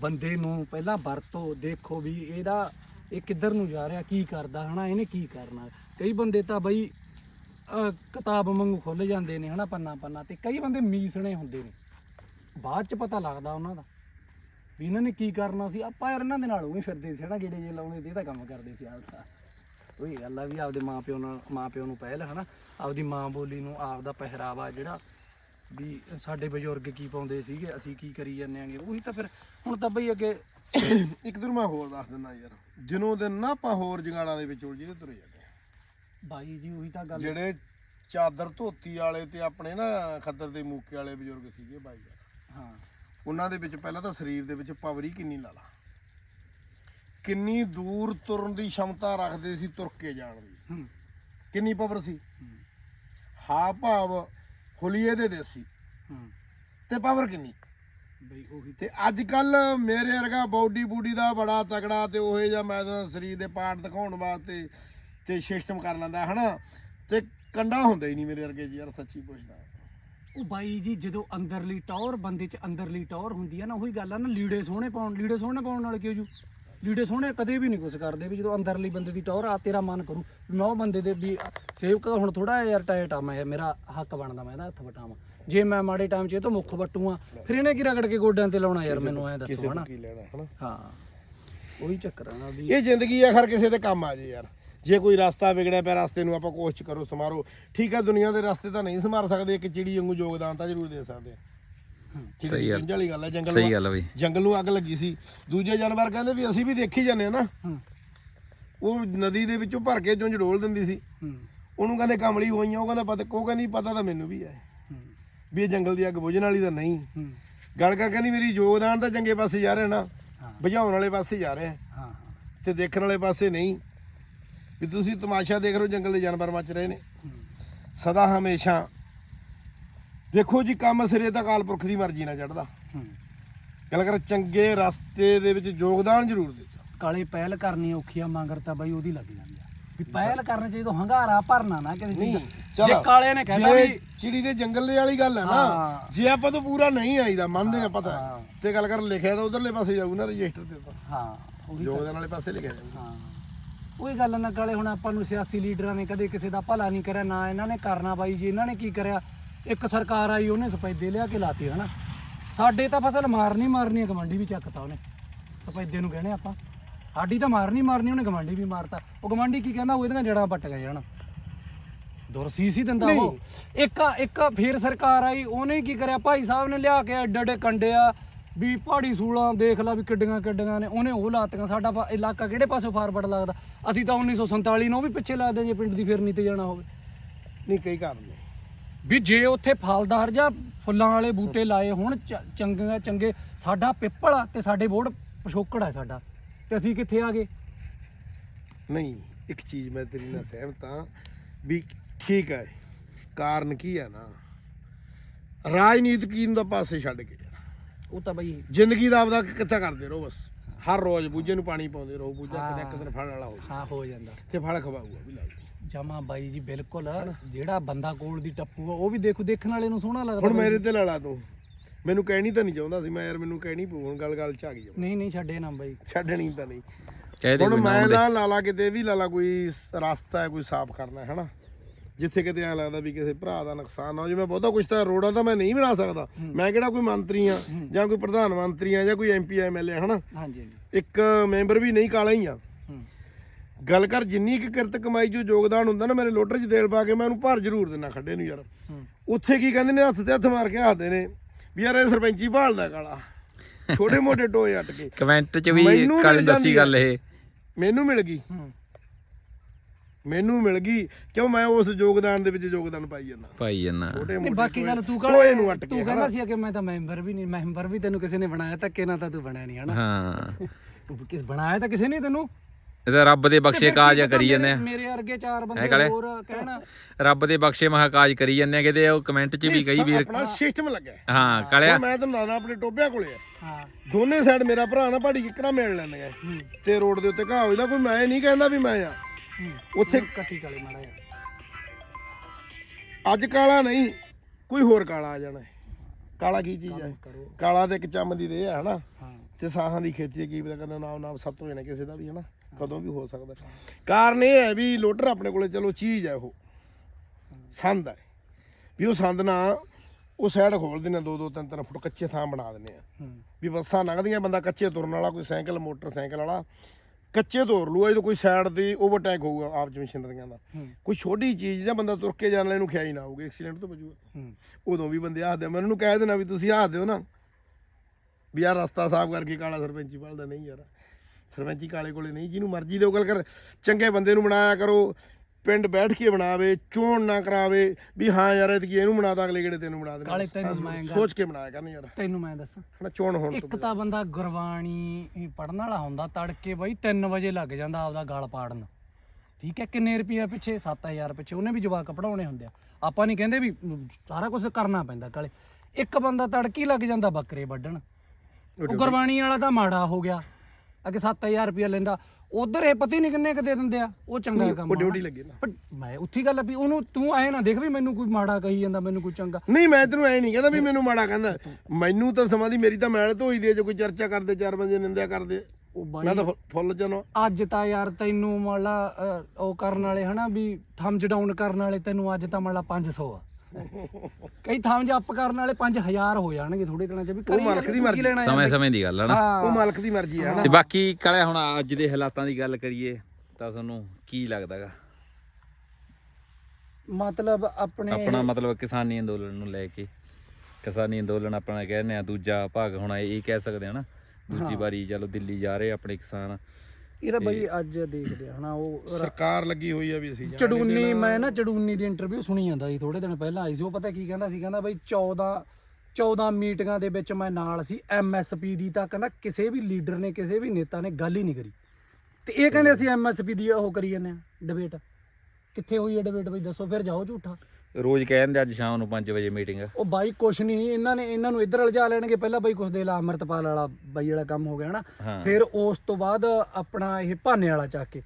ਬੰਦੇ ਨੂੰ ਪਹਿਲਾਂ ਵਰਤੋ ਦੇਖੋ ਵੀ ਇਹਦਾ ਇਹ ਕਿੱਧਰ ਨੂੰ ਜਾ ਰਿਹਾ ਕੀ ਕਰਦਾ ਹਨਾ ਇਹਨੇ ਕੀ ਕਰਨਾ। ਕਈ ਬੰਦੇ ਤਾਂ ਬਈ ਅਹ, ਕਿਤਾਬ ਵਾਂਗੂ ਖੁੱਲ ਜਾਂਦੇ ਨੇ ਹਨਾ ਪੰਨਾ ਪੰਨਾ ਤੇ ਕਈ ਬੰਦੇ ਮੀਸਣੇ ਹੁੰਦੇ ਨੇ। ਬਾਅਦ ਚ ਪਤਾ ਲੱਗਦਾ ਉਹਨਾਂ ਦਾ ਵੀ ਇਹਨਾਂ ਨੇ ਕੀ ਕਰਨਾ ਸੀ। ਆਪਾਂ ਯਾਰ ਇਹਨਾਂ ਦੇ ਨਾਲ ਉਵੇਂ ਫਿਰਦੇ ਸੀ ਹਨਾ ਗੇੜੇ ਜੇ ਲਾਉਂਦੇ ਤੇ ਇਹ ਤਾਂ ਕੰਮ ਕਰਦੇ ਸੀ ਆਪਦਾ ਉਹੀ ਗੱਲ ਆ ਵੀ ਆਪਦੇ ਮਾਪਿਓ ਨਾਲ ਮਾਪਿਓ ਨੂੰ ਪਹਿਲ ਹਨਾ ਆਪਦੀ ਮਾਂ ਬੋਲੀ ਨੂੰ ਆਪਦਾ ਪਹਿਰਾਵਾ ਜਿਹੜਾ ਵੀ ਸਾਡੇ ਬਜ਼ੁਰਗ ਕੀ ਪਾਉਂਦੇ ਸੀਗੇ ਅਸੀਂ ਕੀ ਕਰੀ ਜਾਂਦੇ ਆਂਗੇ ਉਹੀ ਤਾਂ ਫਿਰ ਹੁਣ ਤਾਂ ਬਈ ਅੱਗੇ ਇੱਕ ਦਿਨ ਮੈਂ ਹੋਰ ਦੱਸ ਦਿੰਦਾ ਯਾਰ। ਦਿਨੋਂ ਦਿਨ ਨਾ ਆਪਾਂ ਹੋਰ ਜਗਾੜਾਂ ਦੇ ਵਿੱਚ ਉਲਝੇ ਤੁਰੇ ਜਾਂਦੇ ਆ ਬਾਈ ਜੀ ਉਹੀ ਤਾਂ ਗੱਲ ਜਿਹੜੇ ਚਾਦਰ ਧੋਤੀ ਵਾਲੇ ਤੇ ਆਪਣੇ ਨਾ ਖੱਦਰ ਦੇ ਮੂਕੇ ਵਾਲੇ ਬਜ਼ੁਰਗ ਸੀਗੇ ਬਾਈ ਯਾਰ ਹਾਂ। ਉਹਨਾਂ ਦੇ ਵਿੱਚ ਪਹਿਲਾਂ ਤਾਂ ਸਰੀਰ ਦੇ ਵਿੱਚ ਪਾਵਰ ਹੀ ਕਿੰਨੀ ਲਾ ਲਾ ਕਿੰਨੀ ਦੂਰ ਤੁਰਨ ਦੀ ਸ਼ਮਤਾ ਰੱਖਦੇ ਸੀ ਤੁਰ ਕੇ ਜਾਣ ਦੀ। ਹੂੰ। ਕਿੰਨੀ ਪਾਵਰ ਸੀ? ਹਾਂ ਭਾਵ ਹੁਲੀਏ ਦੇ ਦੇਸੀ। ਹੂੰ। ਤੇ ਪਾਵਰ ਕਿੰਨੀ? ਤੇ ਅੱਜ ਕੱਲ ਮੇਰੇ ਵਰਗਾ ਬਾਡੀ ਬੂਡੀ ਦਾ ਬੜਾ ਤਗੜਾ ਤੇ ਉਹ ਜਿਹਾ ਮੈਂ ਤਾਂ ਸਰੀਰ ਦੇ ਪਾਰਟ ਦਿਖਾਉਣ ਵਾਸਤੇ ਤੇ ਸਿਸਟਮ ਕਰ ਲੈਂਦਾ ਹਨਾ? ਤੇ ਕੰਡਾ ਹੁੰਦਾ ਹੀ ਨਹੀਂ ਮੇਰੇ ਵਰਗੇ ਜੀ ਯਾਰ ਸੱਚੀ ਪੁੱਛਦਾ। ਉਹ ਬਾਈ ਜੀ ਜਦੋਂ ਅੰਦਰਲੀ ਟੌਰ ਬੰਦੇ 'ਚ ਅੰਦਰਲੀ ਟੌਰ ਹੁੰਦੀ ਆ ਨਾ ਉਹੀ ਗੱਲ ਆ ਨਾ ਲੀੜੇ ਸੋਹਣੇ ਪਾਉਣ ਲੀੜੇ ਸੋਹਣੇ ਪਾਉਣ ਨਾਲ ਕਿਉਂ ਜੂ? ਲੀੜੇ ਸੋਹਣੇ ਕਦੇ ਵੀ ਨਹੀਂ ਕੁਝ ਕਰਦੇ ਵੀ ਜਦੋਂ ਅੰਦਰਲੀ ਬੰਦੇ ਦੀ ਟੌਰ ਆ ਤੇਰਾ ਮਨ ਕਰੂ। ਮੈਂ ਉਹ ਬੰਦੇ ਦੇ ਵੀ ਸੇਵਕ ਹੁਣ ਥੋੜਾ ਯਾਰ ਟਾਈਟ ਆ ਮੈਂ ਮੇਰਾ ਹੱਕ ਬਣਦਾ ਮੈਂ ਇਹਦਾ ਹੱਥ ਵਟਾਵਾਂ। ਜੇ ਮੈਂ ਮਾੜੇ ਟਾਈਮ 'ਚ ਇਹ ਤੋਂ ਮੁੱਖ ਵਟੂਆਂ ਫਿਰ ਇਹਨੇ ਕੀ ਰਗੜ ਕੇ ਗੋਡਿਆਂ ਤੇ ਲਾਉਣਾ ਯਾਰ ਮੈਨੂੰ ਐ ਦੱਸੋ ਹਨਾ? ਕੀ ਲੈਣਾ ਹਨਾ? ਹਾਂ। ਉਹੀ ਚੱਕਰ ਆ ਨਾ ਵੀ ਇਹ ਜ਼ਿੰਦਗੀ ਆ ਖਰ ਕਿਸੇ ਦੇ ਕੰਮ ਆ ਜੇ ਯਾਰ। ਜੇ ਕੋਈ ਰਸਤਾ ਵਿਗੜਿਆ ਪਿਆ ਰਸਤੇ ਨੂੰ ਆਪਾਂ ਕੋਸ਼ਿਸ਼ ਕਰੋ ਸਮਾਰੋ। ਠੀਕ ਹੈ ਦੁਨੀਆ ਦੇ ਰਸਤੇ ਤਾਂ ਨਹੀਂ ਸਮਾਰ ਸਕਦੇ ਇੱਕ ਚਿੜੀ ਵਾਂਗੂ ਯੋਗਦਾਨ ਤਾਂ ਜ਼ਰੂਰ ਦੇ ਸਕਦੇ ਆ। ਠੀਕ ਹੈ ਸਹੀ ਗੱਲ। ਵਾਲੀ ਗੱਲ ਹੈ ਜੰਗਲ ਸਹੀ ਗੱਲ ਆ ਬਈ। ਜੰਗਲ ਨੂੰ ਅੱਗ ਲੱਗੀ ਸੀ। ਦੂਜੇ ਜਾਨਵਰ ਕਹਿੰਦੇ ਵੀ ਅਸੀਂ ਵੀ ਦੇਖੀ ਜਾਂਦੇ ਆ ਨਾ। ਹੂੰ। ਉਹ ਨਦੀ ਦੇ ਵਿੱਚੋਂ ਭਰ ਕੇ ਚੁੰਝ ਡੋਲ ਦਿੰਦੀ ਸੀ। ਹੂੰ। ਉਹਨੂੰ ਕਹਿੰਦੇ ਕਮਲੀ ਹੋਈਆਂ ਉਹ ਕਹਿੰਦਾ ਪਤਾ ਉਹ ਕਹਿੰਦੀ ਪਤਾ ਤਾਂ ਮੈਨੂੰ ਵੀ ਹੂੰ, ਵੀ ਇਹ ਜੰਗਲ ਦੀ ਅੱਗ ਬੁਝਣ ਵਾਲੀ ਤਾਂ ਨਹੀਂ। ਗੱਲ ਕਰ ਕਹਿੰਦੀ ਮੇਰੀ ਯੋਗਦਾਨ ਤਾਂ ਚੰਗੇ ਪਾਸੇ ਜਾ ਰਿਹਾ ਨਾ ਬੁਝਾਉਣ ਵਾਲੇ ਪਾਸੇ ਜਾ ਰਿਹਾ। ਹਾਂ ਤੇ ਦੇਖਣ ਵਾਲੇ ਪਾਸੇ ਨਹੀਂ। ਵੀ ਤੁਸੀਂ ਤਮਾਸ਼ਾ ਦੇਖ ਰਹੇ ਹੋ ਜੰਗਲ ਦੇ ਜਾਨਵਰ ਮੱਚ ਰਹੇ ਨੇ। ਸਦਾ ਹਮੇਸ਼ਾ। ਵੇਖੋ ਜੀ ਕੰਮ ਸਿਰੇ ਤਾਂ ਅਕਾਲ ਪੁਰਖ ਦੀ ਮਰਜ਼ੀ ਨਾਲ ਚੜਦਾ ਗੱਲ ਕਰ ਚੰਗੇ ਰਸਤੇ ਦੇ ਵਿੱਚ ਯੋਗਦਾਨ ਜ਼ਰੂਰ ਦੇ ਕਾਲੇ ਪਹਿਲ ਕਰਨੀ ਔਖੀ ਆ ਮੰਗਰ ਤਾਂ ਬਾਈ ਉਹਦੀ ਲੱਗ ਜਾਂਦੀ ਆ। ਵੀ ਪਹਿਲ ਕਰਨ ਚ ਜਦੋਂ ਹੰਗਾਰਾ ਭਰਨਾ ਨਾ ਕਿਸੇ ਚੀਜ਼ ਦਾ। ਜੇ ਕਾਲੇ ਨੇ ਕਹਿਤਾ ਜੇ ਵੀ ਚਿੜੀ ਦੇ ਜੰਗਲ ਦੇ ਵਾਲੀ ਗੱਲ ਹੈ ਨਾ ਹਾਂ। ਜੇ ਆਪਾਂ ਤੋਂ ਪੂਰਾ ਨਹੀਂ ਆਈਦਾ ਮੰਨਦੇ ਆ ਪਤਾ ਹਾਂ। ਤੇ ਗੱਲ ਕਰ ਲਿਖਿਆ ਤਾਂ ਉਧਰਲੇ ਪਾਸੇ ਜਾਊ ਨਾ ਰਜਿਸਟਰ ਤੇ ਤਾਂ ਹਾਂ ਉਹੀ ਯੋਗਦਾਨ ਵਾਲੇ ਪਾਸੇ ਲਿਖਿਆ ਜਾਊ। ਹਾਂ। ਉਹੀ ਗੱਲ ਨਾ ਕਾਲੇ ਹੁਣ ਆਪਾਂ ਨੂੰ ਸਿਆਸੀ ਲੀਡਰਾਂ ਨੇ ਕਦੇ ਕਿਸੇ ਦਾ ਭਲਾ ਨਹੀਂ ਕਰਿਆ ਨਾ ਇਹਨਾਂ ਨੇ ਕਰਨਾ ਬਾਈ ਜੀ ਇਹਨਾਂ ਨੇ ਕੀ ਕਰਿਆ? ਇੱਕ ਸਰਕਾਰ ਆਈ ਉਹਨੇ ਸਪੈਦੇ ਲਿਆ ਕੇ ਲਾਤੇ ਹਨਾ? ਸਾਡੇ ਤਾਂ ਫਸਲ ਮਾਰਨੀ ਮਾਰਨੀ ਹੈ ਗਵੰਡੀ ਵੀ ਚੱਕਤਾ ਉਹਨੇ। ਸਪੈਦੇ ਨੂੰ ਕਹਿੰਦੇ ਆਪਾਂ। ਸਾਡੀ ਤਾਂ ਮਾਰਨੀ ਮਾਰਨੀ ਉਹਨੇ ਗਵੰਡੀ ਵੀ ਮਾਰਤਾ। ਉਹ ਗਵੰਡੀ ਕੀ ਕਹਿੰਦਾ ਉਹ ਇਹਦੀਆਂ ਜੜਾਂ ਪੱਟ ਗਏ ਜਾਣ ਦੁਰ ਸੀ ਸੀ ਦਿੰਦਾ ਉਹ। ਇੱਕ ਇੱਕ ਫੇਰ ਸਰਕਾਰ ਆਈ ਉਹਨੇ ਕੀ ਕਰਿਆ? ਭਾਈ ਸਾਹਿਬ ਨੇ ਲਿਆ ਕੇ ਐਡੇ ਐਡੇ ਕੰਡੇ ਆ ਵੀ ਪਹਾੜੀ ਸੂਲਾਂ ਦੇਖ ਲਾ ਵੀ ਕਿੱਡੀਆਂ ਕਿੱਡੀਆਂ ਨੇ। ਉਹਨੇ ਉਹ ਲਾਤੀਆਂ ਸਾਡਾ ਇਲਾਕਾ ਕਿਹੜੇ ਪਾਸੋਂ ਫਾਰਵਰਡ ਲੱਗਦਾ? ਅਸੀਂ ਤਾਂ 1947 ਨੂੰ ਵੀ ਪਿੱਛੇ ਲੱਗਦੇ ਜੇ ਪਿੰਡ ਦੀ ਫਿਰਨੀ ਤੇ ਜਾਣਾ ਹੋਵੇ। ਨਹੀਂ ਕਈ ਕਾਰਨ ਨੇ। ਵੀ ਜੇ ਉੱਥੇ ਫਲਦਾਰ ਜਾਂ ਫੁੱਲਾਂ ਵਾਲੇ ਬੂਟੇ ਲਾਏ ਹੁਣ ਚੰਗੇ ਚੰਗੇ ਸਾਡਾ ਪਿੱਪਲ ਆ ਤੇ ਸਾਡੇ ਬੋੜ ਪਿਛੋਕੜ ਹੈ ਸਾਡਾ। ਤੇ ਅਸੀਂ ਕਿੱਥੇ ਆ ਗਏ? ਨਹੀਂ ਇੱਕ ਚੀਜ਼ ਮੈਂ ਤੇਰੀ ਨਾਲ ਸਹਿਮਤ ਹਾਂ ਵੀ ਠੀਕ ਹੈ ਕਾਰਨ ਕੀ ਹੈ ਨਾ? ਰਾਜਨੀਤਿਕੀ ਤਾਂ ਪਾਸੇ ਛੱਡ ਕੇ ਉਹ ਤਾਂ ਬਈ ਜ਼ਿੰਦਗੀ ਦਾ ਆਪਦਾ ਕਿੱਥਾ ਕਰਦੇ ਰਹੋ ਬਸ। ਹਰ ਰੋਜ਼ ਬੂਝੇ ਨੂੰ ਪਾਣੀ ਪਾਉਂਦੇ ਰਹੋ ਬੂਝਾ ਕਿਤੇ ਇੱਕ ਦਿਨ ਫਲ ਵਾਲਾ ਹੋ ਜਾਊ ਹਾਂ ਹੋ ਜਾਂਦਾ। ਤੇ ਫਲ ਖਵਾਊਗਾ ਵੀ ਲੱਗਦਾ ਜਮਾ ਬਾਈ ਜੀ ਬਿਲਕੁਲ। ਜਿਹੜਾ ਬੰਦਾ ਕੋਲ ਦੀ ਟੱਪੂਗਾ ਉਹ ਵੀ ਦੇਖੋ ਦੇਖਣ ਵਾਲੇ ਨੂੰ ਸੋਹਣਾ ਲੱਗਦਾ ਹੁਣ ਮੇਰੇ ਤੇ ਲੜਾ ਤੂੰ। ਮੈਨੂੰ ਕਹਿਣੀ ਤਾਂ ਨਹੀਂ ਚਾਹੁੰਦਾ ਸੀ ਮੈਂ ਯਾਰ ਮੈਨੂੰ ਕਹਿਣੀ ਪਊ ਹੁਣ ਗੱਲ ਗੱਲ ਚ ਆ ਗਈ ਨਹੀਂ ਨਹੀਂ ਛੱਡੇ ਨਾ ਬਾਈ। ਛੱਡਣੀ ਤਾਂ ਨਹੀਂ। ਕਹਿ ਦੇ ਹੁਣ ਕੋਈ ਨਾ ਮੈਂ। ਨਾ ਲਾਲਾ ਕਿਤੇ ਵੀ ਲਾਲਾ ਕੋਈ ਸ- ਰਸਤਾ ਹੈ ਕੋਈ ਸਾਫ਼ ਕਰਨਾ ਹੈ ਹਨਾ? ਜਿੱਥੇ ਕਿਤੇ ਐ ਲੱਗਦਾ ਵੀ ਕਿਸੇ ਭਰਾ ਦਾ ਨੁਕਸਾਨ ਨਾ ਹੋ ਜਾਵੇ ਬਹੁਤਾ ਕੁਝ ਤਾਂ ਰੋਡਾਂ ਤਾਂ ਮੈਂ ਨਹੀਂ ਬਣਾ ਸਕਦਾ। ਮੈਂ ਕਿਹੜਾ ਕੋਈ ਮੰਤਰੀ ਆ ਜਾਂ ਕੋਈ ਪ੍ਰਧਾਨ ਮੰਤਰੀ ਆ ਜਾਂ ਕੋਈ ਐਮਪੀ ਐਮਐਲਏ ਹਨਾ? ਹਾਂਜੀ ਹਾਂਜੀ। ਇੱਕ ਮੈਂਬਰ ਵੀ ਨਹੀਂ ਕਾਲਾ ਹੀ ਆ। ਹੂੰ। ਗੱਲ ਕਰ ਜਿੰਨੀ ਕੁ ਕਿਰਤ ਕਮਾਈ ਜੋ ਯੋਗਦਾਨ ਹੁੰਦਾ ਨਾ ਮੇਰੇ ਲੋਟਰ 'ਚ ਤੇਲ ਪਾ ਕੇ ਮੈਂ ਉਹਨੂੰ ਭਰ ਜ਼ਰੂਰ ਦਿੰਦਾ ਖੱਡੇ ਨੂੰ ਯਾਰ। ਹੂੰ। ਉੱਥੇ ਕੀ ਕਹਿੰਦੇ ਨੇ ਹੱਥ ਤੇ ਹੱਥ ਮਾਰ ਕੇ ਹੱਸਦੇ ਨੇ ਵੀ ਯਾਰ ਇਹ ਸਰਪੰਚੀ ਭਾਲਦਾ ਕਾਲਾ। ਛੋਟੇ ਮੋਟੇ ਟੋਏ ਅੱਟ ਕੇ। ਕਮੈਂਟ 'ਚ ਵੀ ਮੈਨੂੰ ਕੱਲ ਮਿਲ ਦੱਸੀ ਜਾਂਦੀ ਗੱਲ ਇਹ। ਮੈਨੂੰ ਮਿਲ ਗਈ। ਹੂੰ। ਮੈਨੂੰ ਮਿਲ ਗਈ। ਕਿਉਂ ਮੈਂ ਉਸ ਯੋਗਦਾਨ ਦੇ ਵਿੱਚ ਯੋਗਦਾਨ ਪਾਈ ਜਾਂਦਾ। ਭਾਈ ਜੰਨਾ ਛੋਟੇ ਨਹੀਂ ਮੋਟੇ ਬਾਕੀ ਗੱਲ ਤੂੰ ਟੋਏ ਨੂੰ ਅੱਟ ਕਹਿੰਦਾ ਤੂੰ ਕੇ ਕਹਿੰਦਾ ਸੀ ਕਿ ਮੈਂ ਤਾਂ ਮੈਂਬਰ ਵੀ ਨਹੀਂ ਮੈਂਬਰ ਵੀ ਤੈਨੂੰ ਕਿਸੇ ਨੇ ਬਣਾਇਆ ਧੱਕੇ ਨਾਲ ਤਾਂ ਤੂੰ ਬਣਿਆ ਨਹੀਂ ਹਨਾ? ਹਾਂ। ਤੂੰ ਕਿਸ ਬਣਾਇਆ ਤਾਂ ਕਿਸੇ ਨੇ ਤੈਨੂੰ? ਇਹ ਤਾਂ ਰੱਬ ਦੇ ਬਖਸ਼ੇ ਕਾਜ ਕਰੀ ਜਾਂਦੇ ਆ। ਮੇਰੇ ਵਰਗੇ ਚਾਰ ਬੰਦੇ ਕਾਲੇ? ਹੋਰ ਕਹਿਣ। ਰੱਬ ਦੇ ਬਖਸ਼ੇ ਮਹਾ ਕਾਜ ਕਰੀ ਜਾਂਦੇ ਆ ਕਿਤੇ ਉਹ ਕਮੈਂਟ 'ਚ ਵੀ ਕਈ ਵੀਰ। ਆਪਣਾ ਸਿਸਟਮ ਲੱਗਾ ਹੈ। ਹਾਂ। ਕਾਲਿਆ। ਹੁਣ ਮੈਂ ਤੁਹਾਨੂੰ ਦੱਸਦਾ ਆਪਣੇ ਟੋਬਿਆਂ ਕੋਲੇ ਆ। ਹਾਂ। ਦੋਨੇ ਸਾਈਡ ਮੇਰਾ ਭਰਾ ਨਾ ਪਹਾੜੀ ਕਿਕਰਾ ਮਿਲ ਲੈਂਦੇ ਆ। ਹੂੰ। ਤੇ ਰੋਡ ਦੇ ਉੱਤੇ ਘਾਹ ਹੋ ਜਾਂਦਾ ਕੋਈ ਮੈਂ ਨਹੀਂ ਕਹਿੰਦਾ ਵੀ ਮੈਂ ਆ। ਹੂੰ। ਉੱਥੇ ਕੱਟੀ ਕਾਲੇ ਮਾੜਾ ਅੱਜ ਕਾਲਾ ਨਹੀਂ ਕੋਈ ਹੋਰ ਕਾਲਾ ਆ ਜਾਣਾ। ਹੈ। ਕਾਲਾ ਕੀ ਚੀਜ਼ ਹੈ ਕਰੋ। ਕਾਲਾ ਤੇ ਇੱਕ ਚੰਮ ਦੀ ਦੇ ਹੈ ਹਨਾ? ਹਾਂ। ਤੇ ਸਾਹਾਂ ਦੀ ਖੇਤੀ ਹੈ, ਕੀ ਪਤਾ ਕਦੋਂ ਨਾਮ ਨਾਮ ਸੱਤ ਹੋ ਜਾਣਾ ਕਿਸੇ ਦਾ ਵੀ ਹਨਾ? ਕਦੋਂ ਵੀ ਹੋ ਸਕਦਾ ਕਾਰਨ ਇਹ ਹੈ ਵੀ ਲੋਡਰ ਆਪਣੇ ਕੋਲੇ ਚਲੋ ਚੀਜ਼ ਹੈ ਉਹ। ਸੰਦ ਹੈ। ਵੀ ਉਹ ਸੰਦ ਨਾ ਉਹ ਸਾਈਡ ਖੋਲ ਦਿੰਦੇ ਦੋ ਦੋ ਤਿੰਨ ਤਿੰਨ ਫੁੱਟ ਕੱਚੇ ਥਾਂ ਬਣਾ ਦਿੰਦੇ ਆ। ਹੂੰ। ਵੀ ਬੱਸਾਂ ਲੰਘਦੀਆਂ ਬੰਦਾ ਕੱਚੇ ਤੁਰਨ ਵਾਲਾ ਕੋਈ ਸਾਈਕਲ ਮੋਟਰਸਾਈਕਲ ਵਾਲਾ ਕੱਚੇ ਤੋਰ ਲੂਗਾ ਜਦੋਂ ਕੋਈ ਸਾਈਡ ਤੇ ਓਵਰਟੇਕ ਹੋਊਗਾ ਆਪ ਚ ਮਸ਼ੀਨਰੀਆਂ ਦਾ। ਹੂੰ। ਕੋਈ ਛੋਟੀ ਚੀਜ਼ ਜਾਂ ਬੰਦਾ ਤੁਰ ਕੇ ਜਾਣ ਵਾਲੇ ਨੂੰ ਖਿਆਈ ਨਾ ਹੋਊਗੀ ਐਕਸੀਡੈਂਟ ਤੋਂ ਬਚੂਗਾ। ਹੂੰ। ਉਦੋਂ ਵੀ ਬੰਦੇ ਹੱਸਦੇ ਆ। ਮੈਂ ਉਹਨਾਂ ਨੂੰ ਕਹਿ ਦੇਣਾ ਵੀ ਤੁਸੀਂ ਹੱਸ ਦਿਓ ਨਾ। ਵੀ ਯਾਰ ਰਸਤਾ ਸਾਫ਼ ਕਰਕੇ ਕਾਲਾ ਸਰਪੰਚੀ ਭਾਲਦਾ ਨਹੀਂ ਯਾਰ। ਸਰਪੰਚੀ ਕਾਲੇ ਕੋਲੇ ਨਹੀਂ ਜਿਹਨੂੰ ਮਰਜ਼ੀ ਦਿਓ ਗੱਲ ਕਰ ਚੰਗੇ ਬੰਦੇ ਨੂੰ ਬਣਾਇਆ ਕਰੋ ਪਿੰਡ ਬੈਠ ਕੇ ਬਣਾਵੇ ਚੋਣ ਨਾ ਕਰਾਵੇ ਵੀ ਹਾਂ ਯਾਰ ਇਹ ਇਹਨੂੰ ਬਣਾਦਾ ਅਗਲੇ ਕਿਹੜੇ ਤੈਨੂੰ ਬਣਾ ਕਾਲੇ ਦੇਣਾ ਤੈਨੂੰ ਮੈਂ ਗੱਲ- ਸੋਚ ਕੇ ਬਣਾਇਆ ਕਰਨ ਯਾਰ। ਤੈਨੂੰ ਮੈਂ ਦੱਸਾਂ। ਹਨਾ ਚੋਣ ਹੋਣ ਤੋਂ ਇੱਕ ਤਾਂ ਬੰਦਾ ਗੁਰਬਾਣੀ ਪੜਨ ਵਾਲਾ ਹੁੰਦਾ ਤੜਕੇ ਬਈ 3 ਵਜੇ ਲੱਗ ਜਾਂਦਾ ਆਪਦਾ ਗਲ ਪਾੜਨ। ਠੀਕ ਹੈ ਕਿੰਨੇ ਰੁਪਏ ਪਿੱਛੇ? 7000 ਪਿੱਛੇ। ਉਹਨੇ ਵੀ ਜਵਾਕ ਪੜਾਉਣੇ ਹੁੰਦੇ ਆ। ਆਪਾਂ ਨਹੀਂ ਕਹਿੰਦੇ ਵੀ ਅਮ, ਸਾਰਾ ਕੁਝ ਕਰਨਾ ਪੈਂਦਾ ਕਾਲੇ। ਇੱਕ ਬੰਦਾ ਤੜਕੀ ਲੱਗ ਜਾਂਦਾ ਬੱਕਰੇ ਵੱਢਣ। ਉਹ ਗੁਰਬਾਣੀ ਵਾਲਾ ਤਾਂ ਮਾੜਾ ਹੋ ਗਿਆ। ਅੱਗੇ 7000 ਰੁਪਏ ਲੈਂਦਾ। ਉਧਰ ਇਹ ਪਤੀ ਨਹੀਂ ਕਿੰਨੇ ਕ ਦੇ ਦਿੰਦੇ ਆ। ਉਹ ਚੰਗਾ ਕੰਮ ਉਹ ਆ। ਡਿਊਟੀ ਲੱਗੀ ਨਾ। ਪਰ ਮੈਂ ਉੱਥੀ ਗੱਲ ਆ ਵੀ ਉਹਨੂੰ ਤੂੰ ਐ ਨਾ ਦੇਖ ਵੀ ਮੈਨੂੰ ਕੋਈ ਮਾੜਾ ਕਹੀ ਜਾਂਦਾ ਮੈਨੂੰ ਕੋਈ ਚੰਗਾ। ਨਹੀਂ ਮੈਂ ਤੈਨੂੰ ਐ ਨਹੀਂ ਕਹਿੰਦਾ ਵੀ ਮੈਨੂੰ ਮਾੜਾ ਕਹਿੰਦਾ। ਮੈਨੂੰ ਤਾਂ ਸਮਾਂ ਦੀ ਮੇਰੀ ਤਾਂ ਮੈਲ ਧੋਈ ਦੀ ਹੈ, ਜੇ ਕੋਈ ਚਰਚਾ ਕਰਦੇ ਚਾਰ ਬੰਦੇ ਨਿੰਦਿਆ ਕਰਦੇ। ਉਹ ਬਾਈ ਮੈਂ ਤਾਂ ਫੁੱਲ- ਫੁੱਲ ਜਾਣਾ ਅੱਜ ਤਾਂ ਯਾਰ ਤੈਨੂੰ ਅਹ, ਉਹ ਕਰਨ ਵਾਲੇ ਹਨਾ ਵੀ ਥੰਮਸ ਡਾਊਨ ਕਰਨ ਵਾਲੇ ਤੈਨੂੰ ਅੱਜ ਤਾਂ ਮੰਨ ਲਾ 500 ਆ। ਕਈ ਥੰਮਸ ਅਪ ਕਰਨ ਵਾਲੇ 5000 ਹੋ ਜਾਣਗੇ ਥੋੜੇ ਦਿਨਾਂ ਚ ਵੀ ਕਰੀ ਮਾਲਕ ਦੀ ਮਰਜ਼ੀ। ਸਮੇਂ ਸਮੇਂ ਦੀ ਗੱਲ ਹੈ ਨਾ। ਹਾਂ। ਉਹ ਮਾਲਕ ਦੀ ਮਰਜ਼ੀ ਹੈ ਨਾ। ਤੇ ਬਾਕੀ ਕਾਲਿਆ ਹੁਣ ਅੱਜ ਦੇ ਹਾਲਾਤਾਂ ਦੀ ਗੱਲ ਕਰੀਏ ਤਾਂ ਤੁਹਾਨੂੰ ਕੀ ਲੱਗਦਾਗਾ? ਮਤਲਬ ਆਪਣੇ ਆਪਣਾ ਮਤਲਬ ਕਿਸਾਨੀ ਅੰਦੋਲਨ ਨੂੰ ਲੈ ਕੇ। ਕਿਸਾਨੀ ਅੰਦੋਲਨ ਆਪਣਾ ਕਹਿੰਦੇ ਆ ਦੂਜਾ ਭਾਗ ਹੁਣ ਇਹ ਕਹਿ ਸਕਦੇ ਆ ਨਾ। ਦੂਜੀ ਵਾਰੀ ਚਲੋ ਦਿੱਲੀ ਜਾ ਰਹੇ ਆਪਣੇ ਕਿਸਾਨ। ਇਹਦਾ ਬਈ ਅੱਜ ਦੇਖਦੇ ਹਨਾ ਉਹ ਸਰਕਾਰ ਲੱਗੀ ਹੋਈ ਆ ਵੀ ਅਸੀਂ ਚੜੂਨੀ ਮੈਂ ਨਾ ਚੜੂਨੀ ਦੀ ਇੰਟਰਵਿਊ ਸੁਣੀ ਜਾਂਦਾ ਸੀ ਥੋੜੇ ਦਿਨ ਪਹਿਲਾਂ ਆਈ ਸੀ ਉਹ ਪਤਾ ਕੀ ਕਹਿੰਦਾ ਸੀ ਕਹਿੰਦਾ ਬਈ 14 14 ਮੀਟਿੰਗਾਂ ਦੇ ਵਿੱਚ ਮੈਂ ਨਾਲ ਸੀ ਐਮਐਸਪੀ ਦੀ ਤਾਂ ਕਹਿੰਦਾ ਕਿਸੇ ਵੀ ਲੀਡਰ ਨੇ ਕਿਸੇ ਵੀ ਨੇਤਾ ਨੇ ਗੱਲ ਹੀ ਨਹੀਂ ਕਰੀ। ਤੇ ਇਹ ਕਹਿੰਦੇ ਅਸੀਂ ਐਮਐਸਪੀ ਦੀ ਉਹ ਕਰੀ ਜਾਂਦੇ ਆ ਡਿਬੇਟ ਕਿੱਥੇ ਹੋਈ ਹੈ ਡਿਬੇਟ ਬਈ ਦੱਸੋ ਫਿਰ ਜਾਓ ਝੂਠਾ। ਰੋਜ਼ ਕਹਿੰਦੇ ਅੱਜ ਸ਼ਾਮ ਨੂੰ 5 ਵਜੇ ਮੀਟਿੰਗ ਉਹ ਬਾਈ ਕੁਛ ਨਹੀਂ ਇਹਨਾਂ ਨੇ ਇਹਨਾਂ ਨੂੰ ਇੱਧਰ ਲਜਾ ਲੈਣਗੇ। ਪਹਿਲਾਂ ਬਾਈ ਕੁਛ ਦੇ ਲਾ ਅਮਰਤਪਾਲ ਵਾਲਾ ਬਾਈ ਵਾਲਾ ਕੰਮ ਹੋ ਗਿਆ ਹਨਾ। ਫਿਰ ਉਸ ਤੋਂ ਬਾਅਦ ਆਪਣਾ ਇਹ ਭਾਨੇ ਵਾਲਾ ਚੱਕ ਕੇ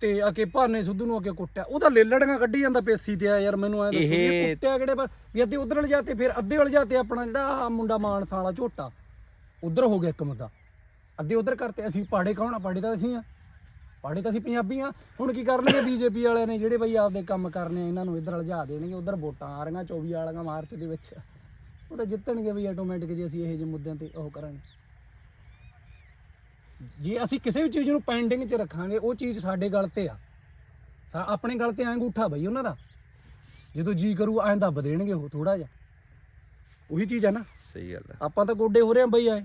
ਤੇ ਅਕੇ ਭਾਨੇ ਸਿੱਧੂ ਨੂੰ ਅਕੇ ਕੁੱਟਿਆ। ਉਹਦਾ ਲੇਲੜੀਆਂ ਕੱਢੀ ਜਾਂਦਾ ਪੇਸੀ ਤੇ ਆ ਯਾਰ ਮੈਨੂੰ ਐ ਦੱਸੋ ਇਹ ਕੁੱਟਿਆ ਕਿਹੜੇ ਪਾ? ਵੀ ਅੱਧੇ ਉਧਰ ਲਜਾਤੇ ਫਿਰ ਅੱਧੇ ਲਜਾਤੇ ਆਪਣਾ ਜਿਹੜਾ ਆਹ ਮੁੰਡਾ ਮਾਨਸਾ ਵਾਲਾ ਝੋਟਾ। ਉਧਰ ਹੋ ਗਿਆ ਇੱਕ ਮੁੱਦਾ। ਅੱਧੇ ਉਧਰ ਕਰਤੇ ਅਸੀਂ ਪਾੜੇ ਕੌਣ ਆ? ਪਾੜੇ ਤਾਂ ਅਸੀਂ ਆ। ਪਾੜੇ ਤਾਂ ਅਸੀਂ ਪੰਜਾਬੀ ਆ ਹੁਣ ਕੀ ਕਰਨਗੇ ਬੀਜੇਪੀ ਵਾਲਿਆਂ ਨੇ ਜਿਹੜੇ ਬਈ ਆਪਦੇ ਕੰਮ ਕਰਨੇ ਆ ਇਹਨਾਂ ਨੂੰ ਇੱਧਰ ਲਜਾ ਦੇਣਗੇ ਉਧਰ ਵੋਟਾਂ ਆ ਰਹੀਆਂ 24 ਵਾਲੀਆਂ ਮਾਰਚ ਦੇ ਵਿੱਚ। ਉਹ ਤਾਂ ਜਿੱਤਣਗੇ ਬਈ ਆਟੋਮੈਟਿਕ ਜੇ ਅਸੀਂ ਇਹੋ ਜਿਹੇ ਮੁੱਦਿਆਂ ਤੇ ਉਹ ਕਰਾਂਗੇ। ਜੇ ਅਸੀਂ ਕਿਸੇ ਵੀ ਚੀਜ਼ ਨੂੰ ਪੈਂਡਿੰਗ 'ਚ ਰੱਖਾਂਗੇ ਉਹ ਚੀਜ਼ ਸਾਡੇ ਗਲ ਤੇ ਆ। ਸਾ ਆਪਣੇ ਗਲ ਤੇ ਐਂ ਅੰਗੂਠਾ ਬਈ ਉਹਨਾਂ ਦਾ। ਜਦੋਂ ਜੀ ਕਰੂ ਐਂ ਦੱਬ ਦੇਣਗੇ ਉਹ ਥੋੜਾ ਜਿਹਾ। ਉਹੀ ਚੀਜ਼ ਆ ਨਾ। ਸਹੀ ਗੱਲ ਆ। ਆਪਾਂ ਤਾਂ ਗੋਡੇ ਹੋ ਰਹੇ ਆ ਬਈ ਐ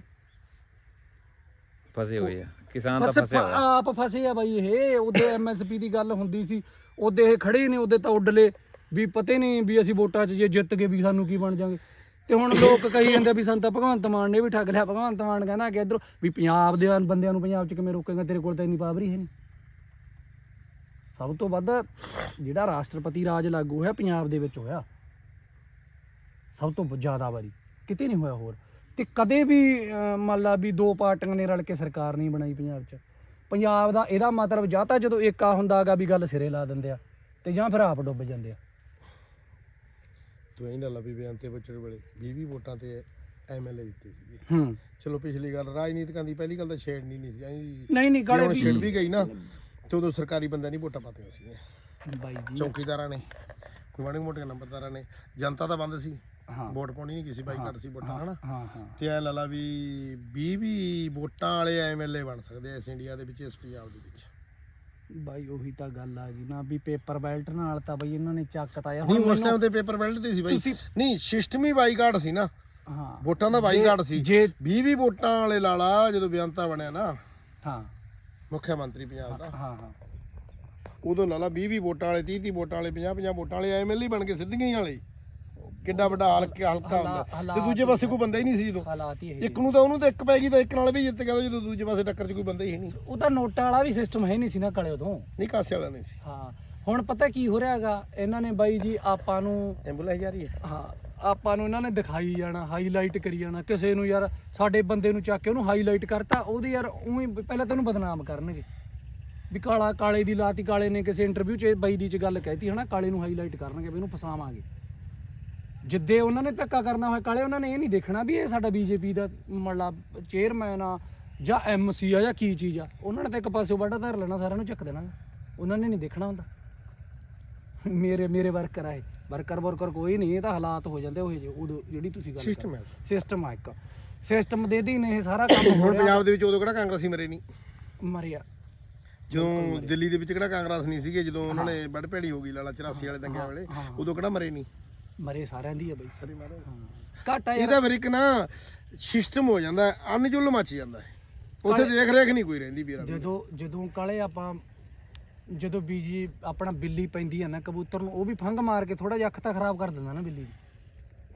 ਫਸੇ ਹੋਏ ਆ। ਕਿਸਾਨ ਤਾਂ ਫਸਿਆ ਹੋਇਆ। ਆਪ ਫਸੇ ਆ ਬਾਈ ਇਹ ਉਹਦੇ ਐਮਐਸਪੀ ਦੀ ਗੱਲ ਹੁੰਦੀ ਸੀ। ਉਹਦੇ ਇਹ ਖੜੇ ਨੇ ਉਹਦੇ ਤਾਂ ਉੱਡਲੇ। ਵੀ ਪਤੇ ਨਹੀਂ ਵੀ ਅਸੀਂ ਵੋਟਾਂ 'ਚ ਜੇ ਜਿੱਤ ਗਏ ਵੀ ਸਾਨੂੰ ਕੀ ਬਣ ਜਾਗੇ ਤੇ ਹੁਣ ਲੋਕ ਕਹੀ ਜਾਂਦੇ ਵੀ ਸਾਨੂੰ ਤਾਂ ਭਗਵੰਤ ਮਾਨ ਨੇ ਵੀ ਠੱਗ ਲਿਆ। ਭਗਵੰਤ ਮਾਨ ਕਹਿੰਦਾ ਕਿ ਇਧਰ ਵੀ ਪੰਜਾਬ ਦੇ ਬੰਦਿਆਂ ਨੂੰ ਪੰਜਾਬ 'ਚ ਕਿਵੇਂ ਰੋਕੇਗਾ ਤੇਰੇ ਕੋਲ ਤਾਂ ਇੰਨੀ ਪਾਵਰ ਹੀ ਹੈ ਨਹੀਂ। ਸਭ ਤੋਂ ਵੱਧ ਜਿਹੜਾ ਰਾਸ਼ਟਰਪਤੀ ਰਾਜ ਲਾਗੂ ਹੋਇਆ ਪੰਜਾਬ ਦੇ ਵਿੱਚ ਹੋਇਆ। ਸਭ ਤੋਂ ਜ਼ਿਆਦਾ ਵਾਰੀ। ਕਿਤੇ ਨਹੀਂ ਹੋਇਆ ਹੋਰ। ਤੇ ਕਦੇ ਵੀ ਮੰਨ ਲਾ ਵੀ ਦੋ ਪਾਰਟੀਆਂ ਨੇ ਰਲ ਕੇ ਸਰਕਾਰ ਨਹੀਂ ਬਣਾਈ ਪੰਜਾਬ 'ਚ। ਪੰਜਾਬ ਦਾ ਇਹਦਾ ਮਤਲਬ ਜਾਂ ਤਾਂ ਜਦੋਂ ਏਕਾ ਹੁੰਦਾਗਾ ਵੀ ਗੱਲ ਸਿਰੇ ਲਾ ਦਿੰਦੇ ਆ ਤੇ ਜਾਂ ਫਿਰ ਆਪ ਡੁੱਬ ਜਾਂਦੇ ਆ। ਤੂੰ ਇਹਦਾ ਲੱਭੀ ਬਿਆਨ ਤੇ ਬਚੜ ਵੇਲੇ 20 20 ਵੋਟਾਂ ਤੇ ਐਮਐਲਏ ਜਿੱਤੇ ਸੀਗੇ। ਹੂੰ। ਚਲੋ ਪਿਛਲੀ ਗੱਲ ਰਾਜਨੀਤਿਕਾਂ ਦੀ ਪਹਿਲੀ ਗੱਲ ਤਾਂ ਛੇੜਨੀ ਨਹੀਂ ਸੀ ਐਂ ਨਹੀਂ ਨਹੀਂ ਗਾਲੇ ਛੇੜ ਵੀ ਗਈ ਨਾ ਤੇ ਉਦੋਂ ਸਰਕਾਰੀ ਬੰਦਿਆਂ ਨਹੀਂ ਵੋਟਾਂ ਪਾਤੀਆਂ ਸੀ ਬਾਈ ਜੀ। ਚੌਕੀਦਾਰਾਂ ਨੇ ਕੋਈ ਮਾੜੇ ਮੋਟੇ ਨੰਬਰਦਾਰਾਂ ਨੇ ਜਨਤਾ ਤਾਂ ਬੰਦ ਸੀ। ਹਾਂ। ਵੋਟ ਪਾਉਣੀ ਨਹੀਂ ਕਿਸੇ ਬਾਈ ਘੱਟ ਸੀ ਵੋਟਾਂ ਹਨਾ? ਹਾਂ ਹਾਂ। ਤੇ ਐ ਲਾਲਾ ਵੀ 20 ਵੀ ਵੋਟਾਂ ਵਾਲੇ ਐਮਐਲਏ ਬਣ ਸਕਦੇ ਐ ਇਸ ਇੰਡੀਆ ਦੇ ਵਿੱਚ ਇਸ ਪੰਜਾਬ ਦੇ ਵਿੱਚ। ਬਾਈ ਉਹੀ ਤਾਂ ਗੱਲ ਆ ਗਈ ਨਾ ਵੀ ਪੇਪਰ ਬੈਲਟ ਨਾਲ ਤਾਂ ਬਈ ਇਹਨਾਂ ਨੇ ਚੱਕਤਾ ਆ। ਨਹੀਂ ਉਸ ਟਾਈਮ ਤੇ ਪੇਪਰ ਬੈਲਟ ਤੇ ਸੀ ਬਾਈ। ਤੁਸੀਂ- ਨਹੀਂ ਸਿਸਟਮ ਹੀ ਬਾਈਕਾਟ ਸੀ ਨਾ। ਹਾਂ। ਵੋਟਾਂ ਦਾ ਬਾਈਕਾਟ ਸੀ। ਜੇ 20 ਵੀ ਵੋਟਾਂ ਵਾਲੇ ਲਾਲਾ ਜਦੋਂ ਬਿਆਨਤਾ ਬਣਿਆ ਨਾ। ਹਾਂ। ਮੁੱਖ ਮੰਤਰੀ ਪੰਜਾਬ ਦਾ। ਹਾਂ ਹਾਂ। ਉਦੋਂ ਲਾਲਾ 20 20 ਵੋਟਾਂ ਵਾਲੇ 30 30 ਵੋਟਾਂ ਵਾਲੇ 50 50 ਵੋਟਾਂ ਵਾਲੇ ਐਮਐਲਏ ਬਣ ਕੇ ਸਿੱਧੀਆਂ ਹੀ ਵਾਲੇ ਕਿੱਡਾ ਵੱਡਾ ਹਲਕਾ ਹਲਕਾ ਹੁੰਦਾ। ਤੇ ਦੂਜੇ ਪਾਸੇ ਕੋਈ ਬੰਦਾ ਹੀ ਨਹੀਂ ਸੀ ਜਦੋਂ। ਹਾਲਾਤ ਹੀ ਇਹ ਇੱਕ ਨੂੰ ਤਾਂ ਉਹਨੂੰ ਤਾਂ ਇੱਕ ਪੈ ਗਈ ਤਾਂ ਇੱਕ ਨਾਲ ਵੀ ਜਿੱਤ ਗਿਆ ਜਦੋਂ ਦੂਜੇ ਪਾਸੇ ਟੱਕਰ 'ਚ ਕੋਈ ਬੰਦਾ ਹੀ ਨਹੀਂ। ਉਹ ਤਾਂ ਨੋਟਾਂ ਵਾਲਾ ਵੀ ਸਿਸਟਮ ਹੈ ਨਹੀਂ ਸੀ ਨਾ ਕਾਲੇ ਉਦੋਂ। ਨਹੀਂ ਕਾਸੇ ਵਾਲਾ ਨਹੀਂ ਸੀ। ਹਾਂ। ਹੁਣ ਪਤਾ ਕੀ ਹੋ ਰਿਹਾ ਹੈਗਾ ਇਹਨਾਂ ਨੇ ਬਾਈ ਜੀ ਆਪਾਂ ਨੂੰ ਐਂਬੂਲੈਂਸ ਜਾ ਰਹੀ ਹੈ। ਹਾਂ ਆਪਾਂ ਨੂੰ ਇਹਨਾਂ ਨੇ ਦਿਖਾਈ ਜਾਣਾ ਹਾਈਲਾਈਟ ਕਰੀ ਜਾਣਾ। ਕਿਸੇ ਨੂੰ ਯਾਰ ਸਾਡੇ ਬੰਦੇ ਨੂੰ ਚੱਕ ਕੇ ਉਹਨੂੰ ਹਾਈਲਾਈਟ ਕਰਤਾ ਉਹਦੇ ਯਾਰ ਉਹੀ ਪਹਿਲਾਂ ਤੈਨੂੰ ਬਦਨਾਮ ਕਰਨਗੇ। ਵੀ ਕਾਲਾ ਕਾਲੇ ਦੀ ਲਾਤੀ ਕਾਲੇ ਨੇ ਕਿਸੇ ਇੰਟਰਵਿਊ 'ਚ ਬਾਈ ਦੀ ਚ ਗੱਲ ਕਹਿਤੀ ਹਨਾ? ਕਾਲੇ ਨੂੰ ਹਾਈਲਾਈਟ ਕਰਨਗੇ ਵੀ ਇਹਨੂੰ ਫਸਾਵਾਂਗੇ। ਜਿੱਦੇ ਉਹਨਾਂ ਨੇ ਧੱਕਾ ਕਰਨਾ ਹੋਇਆ ਕਾਲੇ ਉਹਨਾਂ ਨੇ ਇਹ ਨਹੀਂ ਦੇਖਣਾ ਵੀ ਇਹ ਸਾਡਾ ਬੀਜੇਪੀ ਦਾ ਮਤਲਬ ਚੇਅਰਮੈਨ ਆ ਜਾਂ ਐਮਸੀ ਆ ਜਾਂ ਕੀ ਚੀਜ਼ ਆ। ਉਹਨਾਂ ਨੇ ਤਾਂ ਇੱਕ ਪਾਸੇ ਵੱਡਾ ਧਰ ਲੈਣਾ ਸਾਰਿਆਂ ਨੂੰ ਚੱਕ ਦੇਣਾ। ਉਹਨਾਂ ਨੇ ਨਹੀਂ ਦੇਖਣਾ ਹੁੰਦਾ। ਮੇਰੇ ਮੇਰੇ ਵਰਕਰ ਆ ਇਹ। ਵਰਕਰ ਵਰਕਰ ਕੋਈ ਨਹੀਂ ਇਹ ਤਾਂ ਹਾਲਾਤ ਹੋ ਜਾਂਦੇ ਉਹ ਜਿਹੇ ਉਦੋਂ ਜਿਹੜੀ ਤੁਸੀਂ ਗੱਲ ਸਿਸਟਮ ਹੈ ਸਿਸਟਮ ਆ ਇੱਕ। ਸਿਸਟਮ ਦੇ ਦੀ ਨੇ ਇਹ ਸਾਰਾ ਕੰਮ ਹੋ ਹੁਣ ਰਿਹਾ। ਪੰਜਾਬ ਦੇ ਵਿੱਚ ਉਦੋਂ ਕਿਹੜਾ ਕਾਂਗਰਸੀ ਮਰੇ ਨਹੀਂ? ਮਰਿਆ। ਜਦੋਂ ਦਿੱਲੀ ਦੇ ਵਿੱਚ ਕਿਹੜਾ ਕਾਂਗਰਸ ਨਹੀਂ ਸੀਗੇ ਜਦੋਂ ਉਹਨਾਂ ਨੇ ਵੱਡ ਭੇੜੀ ਹੋ ਗਈ ਲਾਲਾ 84 ਵਾਲੇ ਦੰਗਿਆਂ ਵੇਲੇ। ਉਦੋਂ ਕਿਹੜਾ ਮਰੇ ਨਹੀਂ? ਮਰੇ ਸਾਰਿਆਂ ਦੀ ਆ ਬਈ। ਸਾਰੇ ਮਾਰੇ ਹਾਂ। ਘਾਟਾ ਯਾਰ। ਇਹਦਾ ਫਿਰ ਇੱਕ ਨਾ ਸਿਸਟਮ ਹੋ ਜਾਂਦਾ ਹੈ ਅਨਜੁਲ ਮੱਚ ਜਾਂਦਾ ਹੈ ਉੱਥੇ ਦੇਖ ਰੇਖ ਨਹੀਂ ਕੋਈ ਰਹਿੰਦੀ ਵੀਰਾਂ ਦੀ। ਜਦੋਂ ਜਦੋਂ ਕਾਲੇ ਆਪਾਂ ਜਦੋਂ ਬੀਜੀ ਆਪਣਾ ਬਿੱਲੀ ਪੈਂਦੀ ਆ ਨਾ ਕਬੂਤਰ ਨੂੰ ਉਹ ਵੀ ਫੰਗ ਮਾਰ ਕੇ ਥੋੜਾ ਜਿਹਾ ਅੱਖ ਤਾਂ ਖਰਾਬ ਕਰ ਦਿੰਦਾ ਨਾ ਬਿੱਲੀ ਦੀ।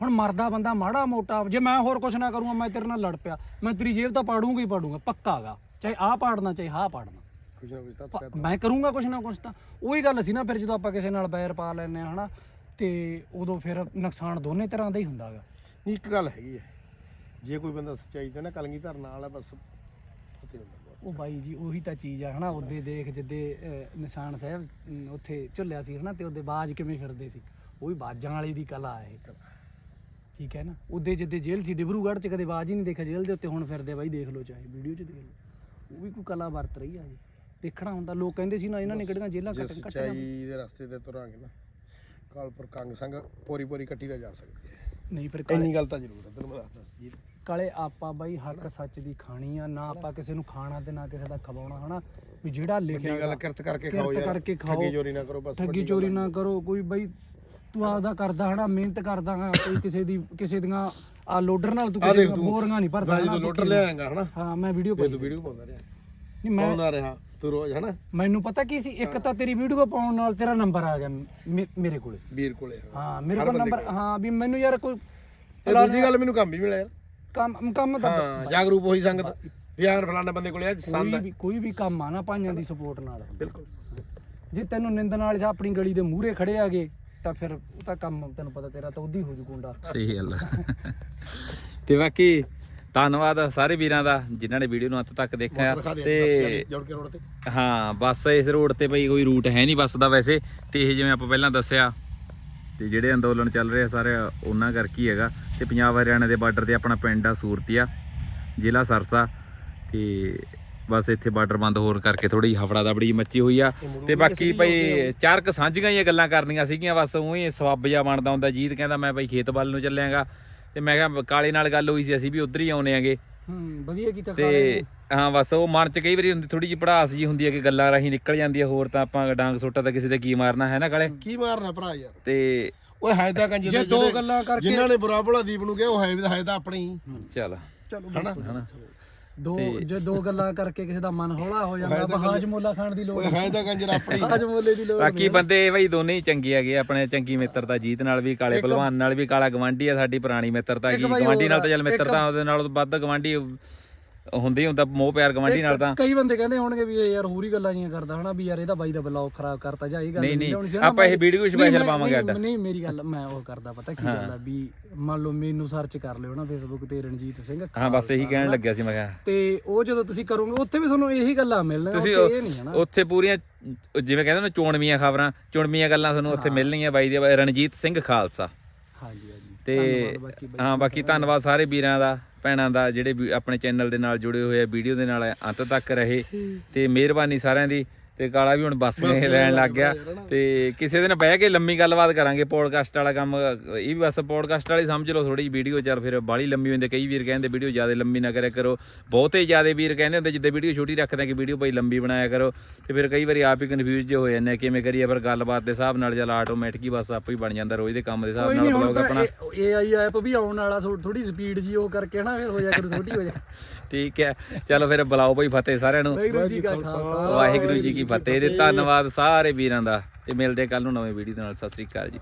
ਹੁਣ ਮਰਦਾ ਬੰਦਾ ਮਾੜਾ ਮੋਟਾ ਜੇ ਮੈਂ ਹੋਰ ਕੁਛ ਨਾ ਕਰੂੰਗਾ ਮੈਂ ਤੇਰੇ ਨਾਲ ਲੜ ਪਿਆ ਮੈਂ ਤੇਰੀ ਜੇਬ ਤਾਂ ਪਾੜੂੰਗਾ ਹੀ ਪਾੜੂੰਗਾ ਪੱਕਾਗਾ ਚਾਹੇ ਆਹ ਪਾੜਨਾ ਚਾਹੇ ਆਹ ਪਾੜਨਾ। ਕੁਛ ਨਾ ਕੁਛ ਤਾਂ ਪ- ਮੈਂ ਕਰੂੰਗਾ ਕੁਛ ਨਾ ਕੁਛ ਤਾਂ। ਉਹੀ ਗੱਲ ਸੀ ਨਾ ਫਿਰ ਜਦੋਂ ਆਪਾਂ ਕਿਸੇ ਨਾਲ ਬੈਰ ਪਾ ਲੈਨੇ ਆ ਹਨਾ? ਤੇ ਉਦੋਂ ਫਿਰ ਨੁਕਸਾਨ ਦੋਨੇ ਤਰ੍ਹਾਂ ਦਾ ਹੀ ਹੁੰਦਾਗਾ ਨਹੀਂ ਇੱਕ ਗੱਲ ਹੈਗੀ ਹੈ। ਜੇ ਕੋਈ ਬੰਦਾ ਸੱਚਾਈ ਤੇ ਨਾ ਕਲਗੀ ਧਰਨ ਹੈ ਬਸ ਫਤਿਹ ਹੁੰਦਾ ਉਹ ਬਾਈ ਜੀ ਉਹੀ ਤਾਂ ਚੀਜ਼ ਆ ਹਨਾ ਉਹਦੇ ਦੇਖ ਜਿੱਦੇ ਅਹ, ਨਿਸ਼ਾਨ ਸਾਹਿਬ ਅਮ, ਉੱਥੇ ਝੁੱਲਿਆ ਸੀ ਹਨਾ ਤੇ ਉਹਦੇ ਬਾਜ ਕਿਵੇਂ ਫਿਰਦੇ ਸੀ। ਉਹ ਵੀ ਬਾਜਾਂ ਵਾਲੀ ਦੀ ਕਲਾ ਹੈ ਠੀਕ ਹੈ ਨਾ? ਉਹਦੇ ਜਿੱਦੇ ਜੇਲ੍ਹ ਸੀ ਡਿਬਰੂਗੜ੍ਹ ਚ ਕਦੇ ਬਾਜ ਹੀ ਨਹੀਂ ਦੇਖਿਆ ਜੇਲ੍ਹ ਦੇ ਉੱਤੇ ਹੁਣ ਫਿਰਦੇ ਬਾਈ ਦੇਖ ਲਓ ਚਾਹੇ ਵੀਡੀਓ ਚ ਦੇਖ ਲਓ। ਉਹ ਵੀ ਕੋਈ ਕਲਾ ਵਰਤ ਰਹੀ ਆ ਜੀ ਦੇਖਣਾ ਹੁੰਦਾ ਲੋਕ ਕਹਿੰਦੇ ਸੀ ਨਾ ਇਹਨਾਂ ਨੇ ਕਿਹੜੀਆਂ ਜੇਲ੍ਹਾਂ ਜੇ ਕੱਟ ਕੱਟੀਆਂ ਸੱਚਾਈ ਦੇ ਰਸਤੇ ਤੇ ਤੁਰਾਂਗੇ ਨਾ। ਕਾਲਪੁਰ ਕੰਗ ਸੰਗ ਪੋਰੀ ਪੋਰੀ ਕੱਟੀ ਦਾ ਜਾ ਸਕਦੀ ਹੈ। ਨਹੀਂ ਫਿਰ ਕਾਲੇ ਇੰਨੀ ਗੱਲ ਤਾਂ ਜ਼ਰੂਰ ਹੈ ਤੈਨੂੰ ਮੈਂ ਦੱਸਦਾ ਜੀ ਕਾਲੇ ਆਪਾਂ ਬਾਈ ਹੱਕ ਸੱਚ ਦੀ ਖਾਣੀ ਆ ਨਾ ਆਪਾਂ ਕਿਸੇ ਨੂੰ ਖਾਣਾ ਤੇ ਨਾ ਕਿਸੇ ਦਾ ਖਵਾਉਣਾ ਹਨਾ? ਵੀ ਜਿਹੜਾ ਲਿਖਿਆ ਵੱਡੀ ਗੱਲ ਗਾ, ਕਿਰਤ ਕਰਕੇ ਕਿਰਤ ਖਾਓ ਯਾਰ। ਕਰਕੇ ਖਾਓ। ਠੱਗੀ ਚੋਰੀ ਨਾ ਕਰੋ ਬਸ ਠੱਗੀ ਵੱਡੀ ਚੋਰੀ ਗੱਲ ਨਾ ਕਰੋ ਕੋਈ ਬਈ ਤੂੰ ਆਪਦਾ ਕਰਦਾ ਹਨਾ? ਮਿਹਨਤ ਕਰਦਾ ਹਾਂ ਕੋਈ ਕਿਸੇ ਦੀ ਕਿਸੇ ਦੀਆਂ ਆ ਲੋਡਰ ਨਾਲ ਤੂੰ ਆ ਕਿਸੇ ਦੇਖ ਦੀਆਂ ਤੂੰ। ਬੋਰੀਆਂ ਨਹੀਂ ਭਰਦਾ ਮੈਂ ਜਦੋਂ ਹਨਾ, ਲੋਟਰ ਲਿਆਏਗਾ ਹਨਾ? ਹਾਂ ਮੈਂ ਤੂੰ ਵੀਡੀਓ ਪਾਉਂਦਾ ਰਿਹਾ। ਨਹੀਂ ਮੈਂ ਪਾਉਂਦਾ ਰਿਹਾ ਤੂੰ ਰੋਜ਼ ਹਨਾ? ਮੈਨੂੰ ਪਤਾ ਕੀ ਸੀ ਇੱਕ ਤਾਂ ਤੇਰੀ ਵੀਡੀਓ ਪਾਉਣ ਨਾਲ ਤੇਰਾ ਨੰਬਰ ਆ ਗਿਆ ਮੇ- ਮੇਰੇ ਕੋਲੇ। ਵੀਰ ਕੋਲੇ ਹਾਂ। ਹਾਂ ਮੇਰੇ ਹਰ ਕੋਲ ਬੰਦੇ ਨੰਬਰ ਹਾਂ ਵੀ ਮੈਨੂੰ ਯਾਰ ਕੋਈ ਇਹ ਦੂਜੀ ਗੱਲ ਮੈਨੂੰ ਕੰਮ ਵੀ ਮਿਲਿਆ ਯਾਰ। ਕੰਮ ਕੰਮ ਤਾਂ ਹਾਂ ਜਾਗਰੂਕ ਹੋਈ ਸੰਗਤ। ਵੀ ਯਾਰ ਫਲਾਣਾ ਬੰਦੇ ਕੋਲੇ ਅੱਜ ਸੰਦ ਕੋਈ ਹੈ ਵੀ ਕੋਈ ਵੀ ਕੰਮ ਆ ਨਾ ਭਾਈਆਂ ਦੀ ਸਪੋਰਟ ਨਾਲ। ਬਿਲਕੁਲ। ਜੇ ਤੈਨੂੰ ਨਿੰਦਣ ਵਾਲੇ ਜਾਂ ਆਪਣੀ ਗਲੀ ਦੇ ਮੂਹਰੇ ਖੜੇ ਆਗੇ ਤਾਂ ਫਿਰ ਉਹ ਤਾਂ ਕੰਮ ਤੈਨੂੰ ਪਤਾ ਤੇਰਾ ਤਾਂ ਉਦੀ ਹੋ ਜੂ ਗੁੰਡਾ। ਸਹੀ ਗੱਲ ਆ। ਤੇ ਬਾਕੀ ਧੰਨਵਾਦ ਸਾਰੇ ਵੀਰਾਂ ਦਾ ਜਿਨ੍ਹਾਂ ਨੇ ਵੀਡੀਓ ਨੂੰ ਅੰਤ ਤੱਕ ਦੇਖਿਆ ਤੇ ਜੋੜ ਕੇ ਰੋਡ ਤੇ। ਹਾਂ ਬੱਸ ਇਸ ਰੋਡ ਤੇ ਬਈ ਕੋਈ ਰੂਟ ਹੈ ਨਹੀਂ ਬੱਸ ਦਾ ਵੈਸੇ ਤੇ ਇਹ ਜਿਵੇਂ ਆਪਾਂ ਪਹਿਲਾਂ ਦੱਸਿਆ ਤੇ ਜਿਹੜੇ ਅੰਦੋਲਨ ਚੱਲ ਰਹੇ ਆ ਸਾਰੇ ਉਹਨਾਂ ਕਰਕੇ ਹੀ ਹੈਗਾ। ਤੇ ਪੰਜਾਬ ਹਰਿਆਣਾ ਦੇ ਬਾਰਡਰ ਤੇ ਆਪਣਾ ਪਿੰਡ ਆ ਸੂਰਤੀਆ ਜ਼ਿਲ੍ਹਾ ਸਰਸਾ ਤੇ ਬਸ ਇੱਥੇ ਬਾਰਡਰ ਬੰਦ ਹੋਣ ਕਰਕੇ ਥੋੜੀ ਜਿਹੀ ਹਫੜਾ ਦਬੜੀ ਮੱਚੀ ਹੋਈ ਆ। ਤੇ ਬਾਕੀ ਭਈ ਚਾਰ ਕ ਸਾਂਝੀਆਂ ਹੀ ਗੱਲਾਂ ਕਰਨੀਆਂ ਸੀਗੀਆਂ ਬਸ ਉਹੀ ਸਵੱਬ ਜਿਹਾ ਬਣਦਾ ਹੁੰਦਾ। ਜੀਤ ਕਹਿੰਦਾ ਮੈਂ ਬਈ ਖੇਤ ਵੱਲ ਨੂੰ ਚੱਲਿਆਗਾ। ਤੇ ਮੈਂ ਕਿਹਾ ਕਾਲੇ ਨਾਲ ਗੱਲ ਹੋਈ ਸੀ ਅਸੀਂ ਵੀ ਉਧਰ ਹੀ ਆਉਨੇ ਆਗੇ। ਹੂੰ ਵਧੀਆ ਕੀਤਾ ਤੇ ਹਾਂ ਬਸ ਉਹ ਮਨ ਚ ਕਈ ਵਾਰੀ ਹੁੰਦੀ ਥੋੜੀ ਜਿਹੀ ਪੜਾਸ ਜੀ ਹੁੰਦੀ ਹੈ ਕਿ ਗੱਲਾਂ ਰਾਹੀਂ ਨਿਕਲ ਜਾਂਦੀ ਹੈ ਹੋਰ ਤਾਂ ਆਪਾਂ ਡਾਂਗ ਸੋਟਾ ਤਾਂ ਕਿਸੇ ਤੇ ਕੀ ਮਾਰਨਾ ਹੈ ਨਾ ਕਾਲੇ? ਕੀ ਮਾਰਨਾ ਭਰਾ ਯਾਰ? ਤੇ ਓਏ ਹਾਇਦਾ ਕੰਜੇ ਜੇ ਦੇ ਦੋ ਜਿਹੜੇ ਗੱਲਾਂ ਕਰਕੇ ਜਿਨ੍ਹਾਂ ਨੇ ਬੁਰਾ ਭਲਾ ਦੀਪ ਨੂੰ ਕਿਹਾ ਉਹ ਹੈ ਹਾਇਦਾ ਆਪਣੀ। ਚੱਲ। ਚਲੋ ਹਨਾ? ਦੋ ਜੇ ਦੋ ਗੱਲਾਂ ਕਰਕੇ ਕਿਸੇ ਦਾ ਮਨ ਹੌਲਾ ਹੋ ਜਾਂਦਾ ਬਹਾਜ ਮੋਲਾ ਖਾਣ ਦੀ ਲੋੜ ਓਏ ਹਾਇਦਾ ਕੰਜਰ ਆਪਣੀ। ਬਹਾਜ ਮੋਲੇ ਦੀ ਲੋੜ ਬਾਕੀ ਬੰਦੇ ਬਈ ਦੋਨੇ ਹੀ ਚੰਗੇ ਹੈਗੇ ਆਪਣੇ ਚੰਗੀ ਮਿੱਤਰਤਾ ਜੀਤ ਨਾਲ ਵੀ ਕਾਲੇ ਪਹਿਲਵਾਨ ਨਾਲ ਵੀ ਕਾਲਾ ਗਵਾਂਢੀ ਆ ਸਾਡੀ ਪੁਰਾਣੀ ਮਿੱਤਰਤਾ ਕੀ ਗਵਾਂਢੀ ਨਾਲ ਤਾਂ ਚੱਲ ਮਿੱਤਰਤਾ ਉਹਦੇ ਨਾਲ ਵੱਧ ਗਵਾਂਢੀ ਹੁੰਦੇ ਹੀ ਹੁੰਦਾ ਮੋਹ ਪਿਆਰ ਗਵਾਂਢੀ ਨਾਲ ਤਾਂ। ਕਈ ਬੰਦੇ ਕਹਿੰਦੇ ਹੋਣਗੇ ਵੀ ਇਹ ਯਾਰ ਹੋਰੀ ਗੱਲਾਂ ਜੀਆਂ ਕਰਦਾ ਹਨਾ ਵੀ ਯਾਰ ਇਹਦਾ ਬਾਈ ਦਾ ਬਲੌਗ ਖਰਾਬ ਕਰਤਾ ਜਾਂ ਇਹ ਗੱਲ ਨਹੀਂ, ਲਿਆਉਣੀ ਸੀ ਆਪਾਂ ਇਹ special ਮੈਂ- ਪਾਵਾਂਗੇ ਅੱਡ। ਨਹੀਂ ਮੇਰੀ ਗੱਲ ਮੈਂ ਉਹ ਕਰਦਾ ਪਤਾ ਕੀ ਗੱਲ ਆ ਵੀ ਮੰਨ ਲਓ ਮੈਨੂੰ ਸਰਚ ਕਰ ਲਿਓ ਨਾ ਫੇਸਬੁੱਕ ਤੇ ਰਣਜੀਤ ਸਿੰਘ ਹਾਂ ਬਸ ਇਹੀ ਕਹਿਣ ਲੱਗਿਆ ਸੀ ਮੈਂ ਕਿਹਾ। ਤੇ ਉਹ ਜਦੋਂ ਤੁਸੀਂ ਕਰੋਗੇ ਉੱਥੇ ਵੀ ਤੁਹਾਨੂੰ ਇਹੀ ਗੱਲਾਂ ਮਿਲਣਗੀਆਂ ਉੱਥੇ ਇਹ ਨਹੀਂ ਹਨਾ ਉੱਥੇ ਪੂਰੀਆਂ ਜਿਵੇਂ ਕਹਿੰਦੇ ਨੇ ਚੋਣਵੀਆਂ ਖਬਰਾਂ ਚੁਣਵੀਆਂ ਗੱਲਾਂ ਤੁਹਾਨੂੰ ਉੱਥੇ ਮਿਲਣਗੀਆਂ ਬਾਈ ਦੀ ਰਣਜੀਤ ਸਿੰਘ ਖਾਲਸਾ। ਹਾਂਜੀ ਹਾਂਜੀ। ਤੇ ਹਾਂ ਬਾਕੀ ਧੰਨਵਾਦ ਸਾਰੇ ਵੀਰਾਂ ਦਾ। ਭੈਣਾਂ ਦਾ ਜਿਹੜੇ ਆਪਣੇ ਚੈਨਲ ਦੇ ਨਾਲ ਜੁੜੇ ਹੋਏ ਆ ਵੀਡੀਓ ਦੇ ਨਾਲ ਅੰਤ ਤੱਕ ਰਹੇ ਤੇ ਮਿਹਰਬਾਨੀ ਸਾਰਿਆਂ ਦੀ। ਤੇ ਕਾਲਾ ਵੀ ਹੁਣ ਬੱਸ ਨੇ ਲੈਣ ਲੱਗ ਗਿਆ। ਤੇ ਕਿਸੇ ਦਿਨ ਬਹਿ ਕੇ ਲੰਮੀ ਗੱਲਬਾਤ ਕਰਾਂਗੇ ਪੋਡਕਾਸਟ ਵਾਲਾ ਕੰਮ। ਇਹ ਵੀ ਬਸ ਪੋਡਕਾਸਟ ਵਾਲੀ ਸਮਝ ਲਓ ਥੋੜੀ ਵੀਡੀਓ ਚੱਲ ਫਿਰ ਬਾਲੀ ਲੰਮੀ ਹੁੰਦੀ ਕਈ ਵੀਰ ਕਹਿੰਦੇ ਵੀਡੀਓ ਜ਼ਿਆਦਾ ਲੰਮੀ ਨਾ ਕਰਿਆ ਕਰੋ। ਬਹੁਤੇ ਜ਼ਿਆਦਾ ਵੀਰ ਕਹਿੰਦੇ ਹੁੰਦੇ ਜਿੱਦਾਂ ਵੀਡੀਓ ਛੋਟੀ ਰੱਖਦੇ ਕਿ ਵੀਡੀਓ ਭਾਈ ਲੰਬੀ ਬਣਾਇਆ ਕਰੋ। ਤੇ ਫਿਰ ਕਈ ਵਾਰੀ ਆਪ ਹੀ ਕਨਫਿਊਜ਼ ਜੇ ਹੋ ਜਾਂਦੇ ਆ ਕਿਵੇਂ ਕਰੀਏ? ਪਰ ਗੱਲਬਾਤ ਦੇ ਹਿਸਾਬ ਨਾਲ ਚੱਲ ਆਟੋਮੈਟਿਕ ਹੀ ਬਸ ਆਪੇ ਹੀ ਬਣ ਜਾਂਦਾ ਰੋਜ਼ ਦੇ ਕੰਮ ਦੇ ਹਿਸਾਬ ਨਾਲ ਬਲੌਗ ਆਪਣਾ। ਏਆਈ ਐਪ ਵੀ ਆਉਣ ਵਾਲਾ ਥੋੜੀ ਸਪੀਡ ਜੀ ਉਹ ਕਰਕੇ ਨਾ ਫਿਰ ਹੋ ਜਾ ਕਰੂ ਛੋਟੀ ਹੋ ਜਾ। ਠੀਕ ਹੈ। ਚਲੋ ਫਿਰ ਬੁਲਾਓ ਭਾਈ ਫਤਿਹ ਸਾਰਿਆਂ ਨੂੰ। ਵਾਹਿਗੁਰੂ ਜੀ ਕਾ ਖਾਲਸਾ। ਵਾਹਿਗੁਰੂ ਜੀ ਕੀ ਫਤਿਹ ਤੇ ਧੰਨਵਾਦ ਸਾਰੇ ਵੀਰਾਂ ਦਾ। ਤੇ ਮਿਲਦੇ ਕੱਲ ਨੂੰ ਨਵੇਂ ਵੀਡੀਓ ਦੇ ਨਾਲ। ਸਤਿ ਸ੍ਰੀ ਅਕਾਲ ਜੀ।